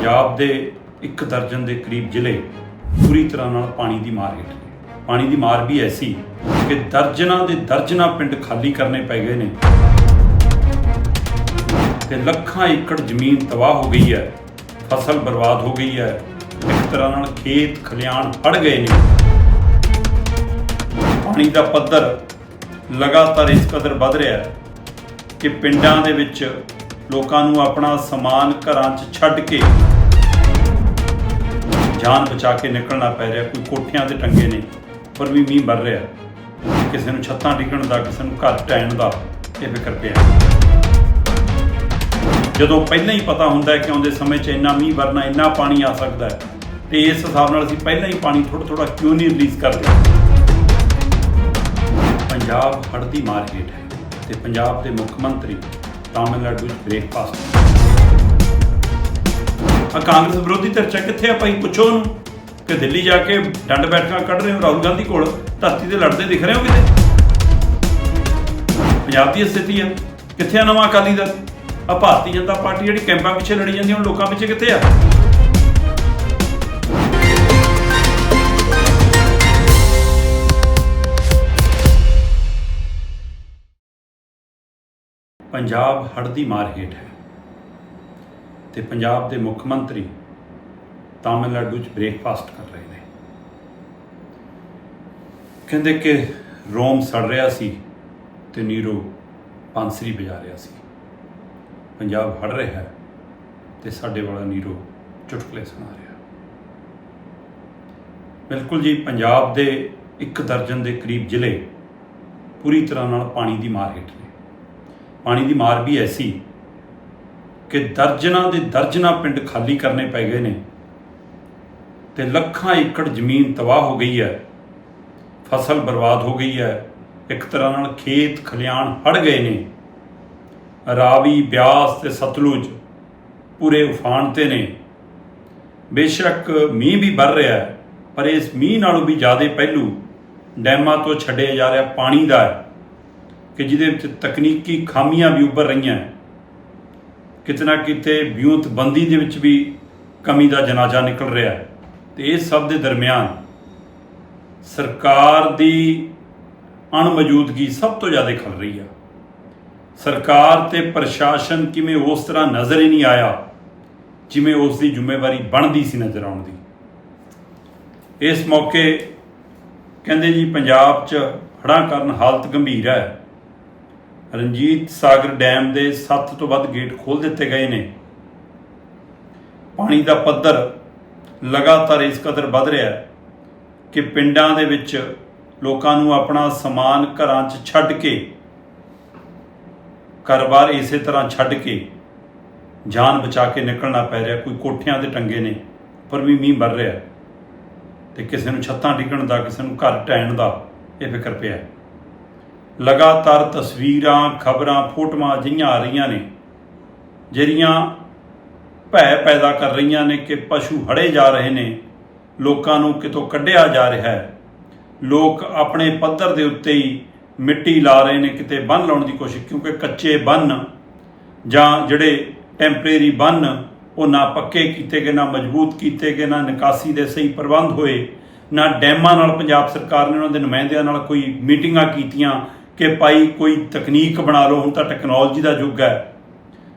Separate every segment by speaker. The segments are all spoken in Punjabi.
Speaker 1: ਪੰਜਾਬ ਦੇ ਇੱਕ ਦਰਜਨ ਦੇ ਕਰੀਬ ਜ਼ਿਲ੍ਹੇ ਪੂਰੀ ਤਰ੍ਹਾਂ ਨਾਲ ਪਾਣੀ ਦੀ ਮਾਰ ਹੇਠ ਨੇ। ਪਾਣੀ ਦੀ ਮਾਰ ਵੀ ਐਸੀ ਕਿ ਦਰਜਨਾਂ ਦੇ ਦਰਜਨਾਂ ਪਿੰਡ ਖਾਲੀ ਕਰਨੇ ਪੈ ਗਏ ਨੇ। ਤੇ ਲੱਖਾਂ ਏਕੜ ਜ਼ਮੀਨ ਤਬਾਹ ਹੋ ਗਈ ਹੈ, ਫਸਲ ਬਰਬਾਦ ਹੋ ਗਈ ਹੈ, ਇੱਕ ਤਰ੍ਹਾਂ ਨਾਲ ਖੇਤ ਖਲਿਆਣ ਫੜ ਗਏ ਨੇ। ਪਾਣੀ ਦਾ ਪੱਧਰ ਲਗਾਤਾਰ ਇਸ ਕਦਰ ਵੱਧ ਰਿਹਾ ਹੈ ਕਿ ਪਿੰਡਾਂ ਦੇ ਵਿੱਚ ਲੋਕਾਂ ਨੂੰ ਆਪਣਾ ਸਮਾਨ ਘਰਾਂ 'ਚ ਛੱਡ ਕੇ ਜਾਨ ਬਚਾ ਕੇ ਨਿਕਲਣਾ ਪੈ ਰਿਹਾ, ਕੋਈ ਕੋਠਿਆਂ ਤੇ ਟੰਗੇ ਨੇ, ਪਰ ਵੀ ਮੀਂਹ ਵਰ ਰਿਹਾ। ਕਿਸੇ ਨੂੰ ਛੱਤਾਂ ਡਿੱਗਣ ਦਾ, ਕਿਸੇ ਨੂੰ ਘਰ ਢਹਿਣ ਦਾ ਇਹ ਫਿਕਰ ਪਿਆ। ਜਦੋਂ ਪਹਿਲਾਂ ਹੀ ਪਤਾ ਹੁੰਦਾ ਹੈ ਕਿ ਆਉਂਦੇ ਸਮੇਂ 'ਚ ਇੰਨਾ ਮੀਂਹ ਵਰਨਾ, ਇੰਨਾ ਪਾਣੀ ਆ ਸਕਦਾ ਹੈ, ਤੇ ਇਸ ਹਿਸਾਬ ਨਾਲ ਅਸੀਂ ਪਹਿਲਾਂ ਹੀ ਪਾਣੀ ਥੋੜਾ ਥੋੜਾ ਕਿਉਂ ਨਹੀਂ ਰਿਲੀਜ਼ ਕਰਦੇ ਪੰਜਾਬ ਹੜ੍ਹ ਦੀ ਮਾਰ ਹੇਠ ਹੈ ਤੇ ਪੰਜਾਬ ਦੇ ਮੁੱਖ ਮੰਤਰੀ ਤਾਮਿਲਨਾਡੂ ਵਿੱਚ ਬ੍ਰੇਕਫਾਸਟ ਆ ਕਾਂਗਰਸ ਵਿਰੋਧੀ ਧਿਰਚਾ ਕਿੱਥੇ ਆ ਭਾਈ? ਪੁੱਛੋ ਉਹਨੂੰ। ਕਿ ਦਿੱਲੀ ਜਾ ਕੇ ਡੰਡ ਬੈਠਕਾਂ ਕੱਢ ਰਹੇ ਹੋ, ਰਾਹੁਲ ਗਾਂਧੀ ਕੋਲ, ਧਰਤੀ ਤੇ ਲੜਦੇ ਦਿਖ ਰਹੇ ਹੋ ਕਿਤੇ? ਪੰਜਾਬ ਦੀ ਸਥਿਤੀ ਹੈ ਕਿੱਥੇ ਆ ਨਵਾਂ ਅਕਾਲੀ ਦਲ? ਆ ਭਾਰਤੀ ਜਨਤਾ ਪਾਰਟੀ ਜਿਹੜੀ ਕੈਂਪਾਂ ਪਿੱਛੇ ਲੜੀ ਜਾਂਦੀ, ਹੁਣ ਲੋਕਾਂ ਪਿੱਛੇ ਕਿੱਥੇ ਆ? ਪੰਜਾਬ ਹੜ੍ਹ ਦੀ ਮਾਰ ਹੇਠ ਹੈ। ਤੇ ਪੰਜਾਬ ਦੇ ਮੁੱਖ ਮੰਤਰੀ ਤਾਮਿਲਨਾਡੂ 'ਚ ਬ੍ਰੇਕਫਾਸਟ ਕਰ ਰਹੇ ਨੇ। ਕਹਿੰਦੇ ਕਿ ਰੋਮ ਸੜ ਰਿਹਾ ਸੀ ਤੇ ਨੀਰੋ ਬਾਂਸਰੀ ਵਜਾ ਰਿਹਾ ਸੀ। ਪੰਜਾਬ ਹੜ ਰਿਹਾ ਹੈ ਤੇ ਸਾਡੇ ਵਾਲਾ ਨੀਰੋ ਚੁਟਕਲੇ ਸੁਣਾ ਰਿਹਾ। ਬਿਲਕੁਲ ਜੀ, ਪੰਜਾਬ ਦੇ ਇੱਕ ਦਰਜਨ ਦੇ ਕਰੀਬ ਜ਼ਿਲ੍ਹੇ ਪੂਰੀ ਤਰ੍ਹਾਂ ਨਾਲ ਪਾਣੀ ਦੀ ਮਾਰ ਹੇਠ ਨੇ। ਪਾਣੀ ਦੀ ਮਾਰ ਵੀ ਐਸੀ ਕਿ ਦਰਜਨਾਂ ਦੇ ਦਰਜਨਾਂ ਪਿੰਡ ਖਾਲੀ ਕਰਨੇ ਪੈ ਗਏ ਨੇ ਤੇ ਲੱਖਾਂ ਏਕੜ ਜ਼ਮੀਨ ਤਬਾਹ ਹੋ ਗਈ ਹੈ, ਫਸਲ ਬਰਬਾਦ ਹੋ ਗਈ ਹੈ, ਇੱਕ ਤਰ੍ਹਾਂ ਨਾਲ ਖੇਤ ਖਲਿਆਣ ਹੜ ਗਏ ਨੇ। ਰਾਵੀ, ਬਿਆਸ ਤੇ ਸਤਲੁਜ ਪੂਰੇ ਉਫਾਨ ਤੇ ਨੇ। ਬੇਸ਼ੱਕ ਮੀਂਹ ਵੀ ਵਰ ਰਿਹਾ ਹੈ, ਪਰ ਇਸ ਮੀਂਹ ਨਾਲੋਂ ਵੀ ਜ਼ਿਆਦਾ ਪਹਿਲੂ ਡੈਮਾਂ ਤੋਂ ਛੱਡਿਆ ਜਾ ਰਿਹਾ ਪਾਣੀ ਦਾ ਹੈ, ਕਿ ਜਿਹਦੇ ਵਿੱਚ ਤਕਨੀਕੀ ਖਾਮੀਆਂ ਵੀ ਉੱਭਰ ਰਹੀਆਂ ਹੈ। ਕਿਤੇ ਨਾ ਕਿਤੇ ਵਿਉਂਤਬੰਦੀ ਦੇ ਵਿੱਚ ਵੀ ਕਮੀ ਦਾ ਜਨਾਜ਼ਾ ਨਿਕਲ ਰਿਹਾ ਹੈ। ਤੇ ਇਸ ਸਭ ਦੇ ਦਰਮਿਆਨ ਸਰਕਾਰ ਦੀ ਅਣਮੌਜੂਦਗੀ ਸਭ ਤੋਂ ਜ਼ਿਆਦਾ ਖਲ ਰਹੀ ਆ। ਸਰਕਾਰ ਤੇ ਪ੍ਰਸ਼ਾਸਨ ਕਿਵੇਂ ਉਸ ਤਰ੍ਹਾਂ ਨਜ਼ਰ ਹੀ ਨਹੀਂ ਆਇਆ, ਜਿਵੇਂ ਉਸ ਦੀ ਜ਼ਿੰਮੇਵਾਰੀ ਬਣਦੀ ਸੀ ਨਜ਼ਰ ਆਉਣ ਦੀ। ਇਸ ਮੌਕੇ ਕਹਿੰਦੇ ਜੀ, ਪੰਜਾਬ 'ਚ ਹੜ੍ਹਾਂ ਕਾਰਨ ਹਾਲਤ ਗੰਭੀਰ ਹੈ। ਰਣਜੀਤ ਸਾਗਰ ਡੈਮ ਦੇ 7 ਤੋਂ ਵੱਧ ਗੇਟ ਖੋਲ ਦਿੱਤੇ ਗਏ ਨੇ। ਪਾਣੀ ਦਾ ਪੱਧਰ ਲਗਾਤਾਰ ਇਸ ਕਦਰ ਵੱਧ ਰਿਹਾ ਹੈ ਕਿ ਪਿੰਡਾਂ ਦੇ ਵਿੱਚ ਲੋਕਾਂ ਨੂੰ ਆਪਣਾ ਸਮਾਨ ਘਰਾਂ 'ਚ ਛੱਡ ਕੇ, ਘਰ-ਬਾਰ ਇਸੇ ਤਰ੍ਹਾਂ ਛੱਡ ਕੇ ਜਾਨ ਬਚਾ ਕੇ ਨਿਕਲਣਾ ਪੈ ਰਿਹਾ। ਕੋਈ ਕੋਠਿਆਂ ਦੇ ਟੰਗੇ ਨੇ ਪਰ ਵੀ ਮੀਂਹ ਵਰ ਰਿਹਾ ਤੇ ਕਿਸੇ ਨੂੰ ਛੱਤਾਂ ਡਿੱਗਣ ਦਾ, ਕਿਸੇ ਨੂੰ ਘਰ ਢਹਿਣ ਦਾ ਇਹ ਫਿਕਰ ਪਿਆ ਲਗਾਤਾਰ ਤਸਵੀਰਾਂ, ਖਬਰਾਂ, ਫੋਟੋਆਂ ਅਜਿਹੀਆਂ ਆ ਰਹੀਆਂ ਨੇ, ਜਿਹੜੀਆਂ ਭੈ ਪੈਦਾ ਕਰ ਰਹੀਆਂ ਨੇ ਕਿ ਪਸ਼ੂ ਹੜੇ ਜਾ ਰਹੇ ਨੇ, ਲੋਕਾਂ ਨੂੰ ਕਿਤੋਂ ਕੱਢਿਆ ਜਾ ਰਿਹਾ ਹੈ। ਲੋਕ ਆਪਣੇ ਪੱਧਰ ਦੇ ਉੱਤੇ ਹੀ ਮਿੱਟੀ ਲਾ ਰਹੇ ਨੇ, ਕਿਤੇ ਬੰਨ ਲਾਉਣ ਦੀ ਕੋਸ਼ਿਸ਼, ਕਿਉਂਕਿ ਕੱਚੇ ਬੰਨ ਜਾਂ ਜਿਹੜੇ ਟੈਂਪਰੇਰੀ ਬੰਨ, ਉਹ ਨਾ ਪੱਕੇ ਕੀਤੇ ਗਏ, ਨਾ ਮਜ਼ਬੂਤ ਕੀਤੇ ਗਏ, ਨਾ ਨਿਕਾਸੀ ਦੇ ਸਹੀ ਪ੍ਰਬੰਧ ਹੋਏ, ਨਾ ਡੈਮਾਂ ਨਾਲ ਪੰਜਾਬ ਸਰਕਾਰ ਨੇ ਉਹਨਾਂ ਦੇ ਨੁਮਾਇੰਦਿਆਂ ਨਾਲ ਕੋਈ ਮੀਟਿੰਗਾਂ ਕੀਤੀਆਂ ਕਿ ਭਾਈ ਕੋਈ ਤਕਨੀਕ ਬਣਾ ਲਓ, ਹੁਣ ਤਾਂ ਟੈਕਨੋਲੋਜੀ ਦਾ ਯੁੱਗ ਹੈ।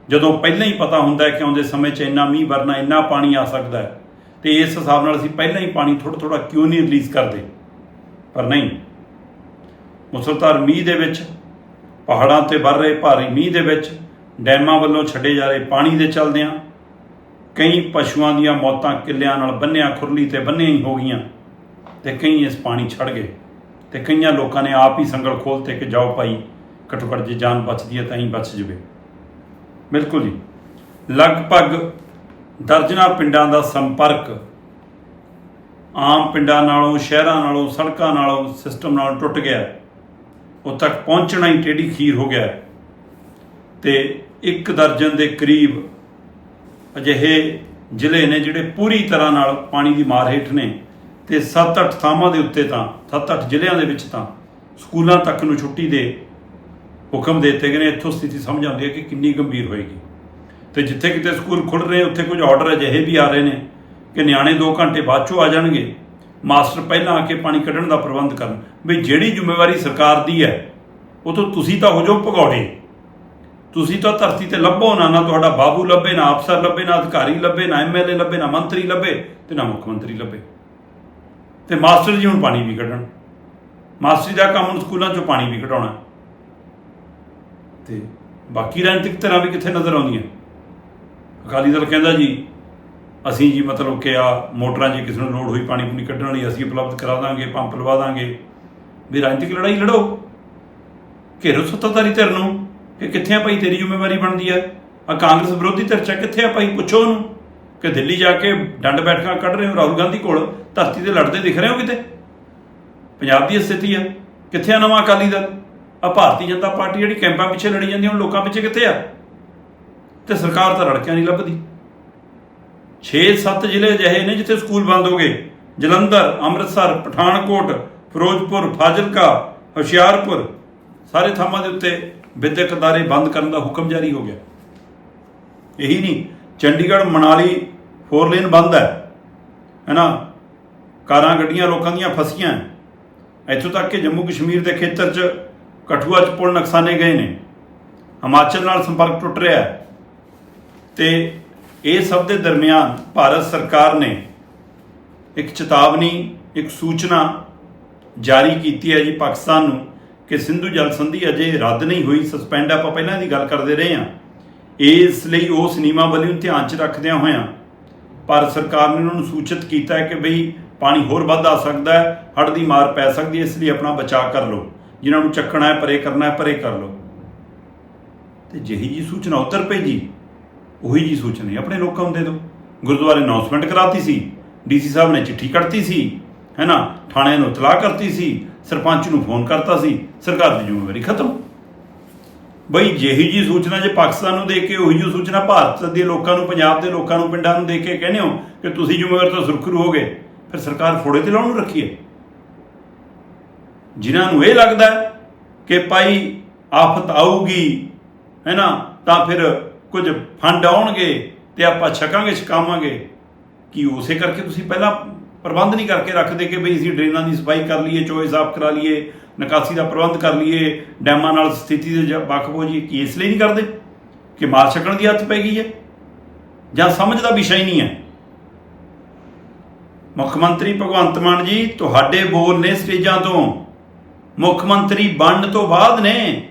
Speaker 1: ਜਦੋਂ ਪਹਿਲਾਂ ਹੀ ਪਤਾ ਹੁੰਦਾ ਹੈ ਕਿ ਆਉਂਦੇ ਸਮੇਂ 'ਚ ਇੰਨਾ ਮੀਂਹ ਵਰਨਾ, ਇੰਨਾ ਪਾਣੀ ਆ ਸਕਦਾ ਹੈ, ਤੇ ਇਸ ਹਿਸਾਬ ਨਾਲ ਅਸੀਂ ਪਹਿਲਾਂ ਹੀ ਪਾਣੀ ਥੋੜਾ ਥੋੜਾ ਕਿਉਂ ਨਹੀਂ ਰਿਲੀਜ਼ ਕਰਦੇ? ਪਰ ਨਹੀਂ। ਮੁਸਲਧਾਰ ਮੀਂਹ ਦੇ ਵਿੱਚ, ਪਹਾੜਾਂ ਤੇ ਵਰ ਰਹੇ ਭਾਰੀ ਮੀਂਹ ਦੇ ਵਿੱਚ, ਡੈਮਾਂ ਵੱਲੋਂ ਛੱਡੇ ਜਾ ਰਹੇ ਪਾਣੀ ਦੇ ਚਲਦਿਆਂ, ਕਈ ਪਸ਼ੂਆਂ ਦੀਆਂ ਮੌਤਾਂ ਕਿੱਲਿਆਂ ਨਾਲ ਬੰਨਿਆ ਖੁਰਲੀ ਤੇ ਬੰਨਿਆ ਹੀ ਹੋ ਗਈਆਂ, ਤੇ ਕਈ ਇਸ ਪਾਣੀ ਛੱਡ ਗਏ। ਤੇ ਕਈਆਂ ਲੋਕਾਂ ਨੇ ਆਪ ਹੀ ਸੰਗਲ ਖੋਲਤੇ ਕਿ ਜਾਓ ਭਾਈ, ਘੱਟੋ ਘੱਟ ਜੇ ਜਾਨ ਬਚਦੀ ਹੈ ਤਾਂ ਹੀ ਬਚ ਜਵੇ ਬਿਲਕੁਲ ਜੀ ਲਗਭਗ ਦਰਜਨਾ ਪਿੰਡਾਂ ਦਾ ਸੰਪਰਕ ਆਮ ਪਿੰਡਾਂ ਨਾਲੋਂ, ਸ਼ਹਿਰਾਂ ਨਾਲੋਂ, ਸੜਕਾਂ ਨਾਲੋਂ ਸਿਸਟਮ ਨਾਲੋਂ ਟੁੱਟ ਗਿਆ ਹੈ। ਉਹ ਤੱਕ ਪਹੁੰਚਣਾ ਹੀ ਟੇਢੀ ਖੀਰ ਹੋ ਗਿਆ ਹੈ। ਤੇ ਇੱਕ ਦਰਜਨ ਦੇ ਕਰੀਬ ਅਜਿਹੇ ਜ਼ਿਲ੍ਹੇ ਨੇ ਜਿਹੜੇ ਪੂਰੀ ਤਰ੍ਹਾਂ ਨਾਲ ਪਾਣੀ ਦੀ ਮਾਰ ਹੇਠ ਨੇ ਤੇ 7-8 ਥਾਵਾਂ ਦੇ ਉੱਤੇ ਤਾਂ 7-8 ਜ਼ਿਲ੍ਹਿਆਂ ਦੇ ਵਿੱਚ ਤਾਂ ਸਕੂਲਾਂ ਤੱਕ ਨੂੰ ਛੁੱਟੀ ਦੇ ਹੁਕਮ ਦੇ ਦਿੱਤੇ ਗਏ ਨੇ। ਇੱਥੋਂ ਸਥਿਤੀ ਸਮਝ ਆਉਂਦੀ ਹੈ ਕਿ ਕਿੰਨੀ ਗੰਭੀਰ ਹੋਏਗੀ। ਤੇ ਜਿੱਥੇ ਕਿਤੇ ਸਕੂਲ ਖੁੱਲ ਰਹੇ, ਉੱਥੇ ਕੁਝ ਆਰਡਰ ਅਜਿਹੇ ਵੀ ਆ ਰਹੇ ਨੇ ਕਿ ਨਿਆਣੇ 2 ਘੰਟੇ ਬਾਅਦ ਚੋਂ ਆ ਜਾਣਗੇ। ਮਾਸਟਰ ਪਹਿਲਾਂ ਆ ਕੇ ਪਾਣੀ ਕੱਢਣ ਦਾ ਪ੍ਰਬੰਧ ਕਰਨ। ਵੀ ਜਿਹੜੀ ਜ਼ਿੰਮੇਵਾਰੀ ਸਰਕਾਰ ਦੀ ਹੈ ਉਹ ਤੋਂ ਤੁਸੀਂ ਤਾਂ ਹੋ ਜਾਓ ਭਗੌੜੇ। ਤੁਸੀਂ ਤਾਂ ਧਰਤੀ ਤੇ ਲੱਭੋ ਨਾ ਨਾ ਤੁਹਾਡਾ ਬਾਬੂ ਲੱਭੇ, ਨਾ ਅਫਸਰ ਲੱਭੇ, ਨਾ ਅਧਿਕਾਰੀ ਲੱਭੇ, ਨਾ ਐਮਐਲਏ ਲੱਭੇ, ਨਾ ਮੰਤਰੀ ਲੱਭੇ ਤੇ ਨਾ ਮੁੱਖ ਮੰਤਰੀ ਲੱਭੇ। ਤੇ ਮਾਸਟਰ ਜੀ ਹੁਣ ਪਾਣੀ ਵੀ ਕੱਢਣ। ਮਾਸਟਰੀ ਦਾ ਕੰਮ ਹੁਣ ਸਕੂਲਾਂ 'ਚੋਂ ਪਾਣੀ ਵੀ ਕਢਾਉਣਾ। ਤੇ ਬਾਕੀ ਰਾਜਨੀਤਿਕ ਧਿਰਾਂ ਵੀ ਕਿੱਥੇ ਨਜ਼ਰ ਆਉਂਦੀਆਂ? ਅਕਾਲੀ ਦਲ ਕਹਿੰਦਾ ਜੀ, ਅਸੀਂ ਜੀ ਮਤਲਬ ਕਿ ਆ ਮੋਟਰਾਂ 'ਚ ਕਿਸੇ ਨੂੰ ਲੋੜ ਹੋਈ ਪਾਣੀ ਪੂਣੀ ਕੱਢਣ ਲਈ ਅਸੀਂ ਉਪਲਬਧ ਕਰਾ ਦਾਂਗੇ, ਪੰਪ ਲਵਾ ਦਾਂਗੇ। ਵੀ ਰਾਜਨੀਤਿਕ ਲੜਾਈ ਲੜੋ। ਘੇਰੋ ਸੱਤਾਧਾਰੀ ਧਿਰ ਨੂੰ ਕਿ ਕਿੱਥੇ ਆ ਭਾਈ ਤੇਰੀ ਜ਼ਿੰਮੇਵਾਰੀ ਬਣਦੀ ਆ? ਆ ਕਾਂਗਰਸ ਵਿਰੋਧੀ ਧਿਰ ਚ ਕਿੱਥੇ ਆ ਭਾਈ? ਪੁੱਛੋ ਉਹਨੂੰ। ਕਿ ਦਿੱਲੀ ਜਾ ਕੇ ਡੰਡ ਬੈਠਕਾਂ ਕੱਢ ਰਹੇ ਹੋ ਰਾਹੁਲ ਗਾਂਧੀ ਕੋਲ, ਧਰਤੀ ਤੇ ਲੜਦੇ ਦਿਖ ਰਹੇ ਹੋ ਕਿਤੇ? ਪੰਜਾਬ ਦੀ ਸਥਿਤੀ ਆ। ਕਿੱਥੇ ਆ ਨਵਾਂ ਅਕਾਲੀ ਦਲ? ਆ ਭਾਰਤੀ ਜਨਤਾ ਪਾਰਟੀ ਜਿਹੜੀ ਕੈਂਪਾਂ ਪਿੱਛੇ ਲੜੀ ਜਾਂਦੀ ਹੁਣ ਲੋਕਾਂ ਪਿੱਛੇ ਕਿੱਥੇ ਆ? ਤੇ ਸਰਕਾਰ ਤਾਂ ਰੜਕਿਆਂ ਨਹੀਂ ਲੱਭਦੀ। 6-7 ਜ਼ਿਲ੍ਹੇ ਅਜਿਹੇ ਨੇ ਜਿੱਥੇ ਸਕੂਲ ਬੰਦ ਹੋ ਗਏ। ਜਲੰਧਰ, ਅੰਮ੍ਰਿਤਸਰ, ਪਠਾਨਕੋਟ, ਫਿਰੋਜ਼ਪੁਰ, ਫਾਜ਼ਿਲਕਾ, ਹੁਸ਼ਿਆਰਪੁਰ, ਸਾਰੇ ਥਾਵਾਂ ਦੇ ਉੱਤੇ ਵਿਦਿਅਕ ਅਦਾਰੇ ਬੰਦ ਕਰਨ ਦਾ ਹੁਕਮ ਜਾਰੀ ਹੋ ਗਿਆ। ਇਹੀ ਨਹੀਂ, ਚੰਡੀਗੜ੍ਹ, ਮਨਾਲੀ ਫੋਰ ਲੇਨ ਬੰਦ ਹੈ। ਹੈਨਾ? ਕਾਰਾਂ ਗੱਡੀਆਂ ਲੋਕਾਂ ਦੀਆਂ ਫਸੀਆਂ ਇੱਥੋਂ ਤੱਕ ਕਿ ਜੰਮੂ ਕਸ਼ਮੀਰ ਦੇ ਖੇਤਰ 'ਚ ਕਠੂਆ 'ਚ ਪੁਲ ਨੁਕਸਾਨੇ ਗਏ ਨੇ। ਹਿਮਾਚਲ ਨਾਲ ਸੰਪਰਕ ਟੁੱਟ ਰਿਹਾ ਹੈ। ਤੇ ਇਹ ਸਭ ਦੇ ਦਰਮਿਆਨ ਭਾਰਤ ਸਰਕਾਰ ਨੇ ਇੱਕ ਚੇਤਾਵਨੀ, ਇੱਕ ਸੂਚਨਾ ਜਾਰੀ ਕੀਤੀ ਹੈ ਜੀ ਪਾਕਿਸਤਾਨ ਨੂੰ ਕਿ ਸਿੰਧੂ ਜਲ ਸੰਧੀ ਅਜੇ ਰੱਦ ਨਹੀਂ ਹੋਈ ਸਸਪੈਂਡ ਆਪਾਂ ਪਹਿਲਾਂ ਦੀ ਗੱਲ ਕਰਦੇ ਰਹੇ ਹਾਂ। ਇਸ ਲਈ ਉਸ ਨਿਯਮਾਵਲੀ ਨੂੰ ਧਿਆਨ 'ਚ ਰੱਖਦਿਆਂ ਹੋਇਆਂ ਭਾਰਤ ਸਰਕਾਰ ਨੇ ਉਹਨਾਂ ਨੂੰ ਸੂਚਿਤ ਕੀਤਾ ਹੈ ਕਿ ਬਈ ਪਾਣੀ ਹੋਰ ਵੱਧ ਆ ਸਕਦਾ ਹੈ, ਹੜ੍ਹ ਦੀ ਮਾਰ ਪੈ ਸਕਦੀ ਹੈ, ਇਸ ਲਈ ਆਪਣਾ ਬਚਾਅ ਕਰ ਲਓ। ਜਿਨ੍ਹਾਂ ਨੂੰ ਚੱਕਣਾ ਹੈ, ਪਰੇ ਕਰਨਾ ਹੈ, ਪਰੇ ਕਰ ਲਓ। ਤੇ ਜਿਹੀ ਜੀ ਸੂਚਨਾ ਉੱਤਰ ਭੇਜੀ, ਉਹੀ ਜੀ ਸੂਚਨਾ ਆਪਣੇ ਲੋਕਾਂ ਨੂੰ ਦੇ ਦਿਓ। ਗੁਰਦੁਆਰੇ ਅਨਾਉਂਸਮੈਂਟ ਕਰਾਤੀ ਸੀ, ਡੀਸੀ ਸਾਹਿਬ ਨੇ ਚਿੱਠੀ ਕੱਢਤੀ ਸੀ ਹੈਨਾ ਥਾਣੇ ਨੂੰ ਇਤਲਾਹ ਕਰਤੀ ਸੀ, ਸਰਪੰਚ ਨੂੰ ਫੋਨ ਕਰਤਾ ਸੀ, ਸਰਕਾਰ ਦੀ ਜ਼ਿੰਮੇਵਾਰੀ ਖਤਮ। ਬਈ ਜਿਹੀ ਜੀ ਸੂਚਨਾ ਜੇ ਪਾਕਿਸਤਾਨ ਨੂੰ ਦੇ ਕੇ, ਉਹੀ ਜੀ ਸੂਚਨਾ ਭਾਰਤ ਦੇ ਲੋਕਾਂ ਨੂੰ, ਪੰਜਾਬ ਦੇ ਲੋਕਾਂ ਨੂੰ, ਪਿੰਡਾਂ ਨੂੰ ਦੇ ਕੇ ਕਹਿੰਦੇ ਹੋ ਕਿ ਤੁਸੀਂ ਜ਼ਿੰਮੇਵਾਰ ਤਾਂ ਸੁਰਖਰੂ ਹੋ ਗਏ ਫਿਰ ਸਰਕਾਰ ਫੋੜੇ ਤੇ ਲਾਉਣ ਨੂੰ ਰੱਖੀ ਹੈ। ਜਿਨ੍ਹਾਂ ਨੂੰ ਇਹ ਲੱਗਦਾ ਕਿ ਭਾਈ ਆਫਤ ਆਊਗੀ, ਹੈ ਨਾ, ਤਾਂ ਫਿਰ ਕੁਝ ਫੰਡ ਆਉਣਗੇ ਤੇ ਆਪਾਂ ਛਕਾਂਗੇ, ਛਕਾਵਾਂਗੇ। ਕਿ ਉਸੇ ਕਰਕੇ ਤੁਸੀਂ ਪਹਿਲਾਂ ਪ੍ਰਬੰਧ ਨਹੀਂ ਕਰਕੇ ਰੱਖਦੇ ਕਿ ਬਈ ਅਸੀਂ ਡਰੇਨਾਂ ਦੀ ਸਫ਼ਾਈ ਕਰ ਲਈਏ, ਚੋਏ ਸਾਫ਼ ਕਰਾ ਲਈਏ, ਨਿਕਾਸੀ ਦਾ ਪ੍ਰਬੰਧ ਕਰ ਲਈਏ, ਡੈਮਾਂ ਨਾਲ ਸਥਿਤੀ ਦੇ ਵਾਕਫ ਹੋ ਜੀ ਕੀ ਇਸ ਲਈ ਨਹੀਂ ਕਰਦੇ? ਕਿ ਮਾਰ ਛਕਣ ਦੀ ਹੱਥ ਪੈ ਗਈ ਹੈ? ਜਾਂ ਸਮਝ ਦਾ ਵਿਸ਼ਾ ਹੀ ਨਹੀਂ ਹੈ? ਮੁੱਖ ਮੰਤਰੀ ਭਗਵੰਤ ਮਾਨ ਜੀ, ਤੁਹਾਡੇ ਬੋਲ ਨੇ ਸਟੇਜਾਂ ਤੋਂ। ਮੁੱਖ ਮੰਤਰੀ ਬਣਨ ਤੋਂ ਬਾਅਦ ਨੇ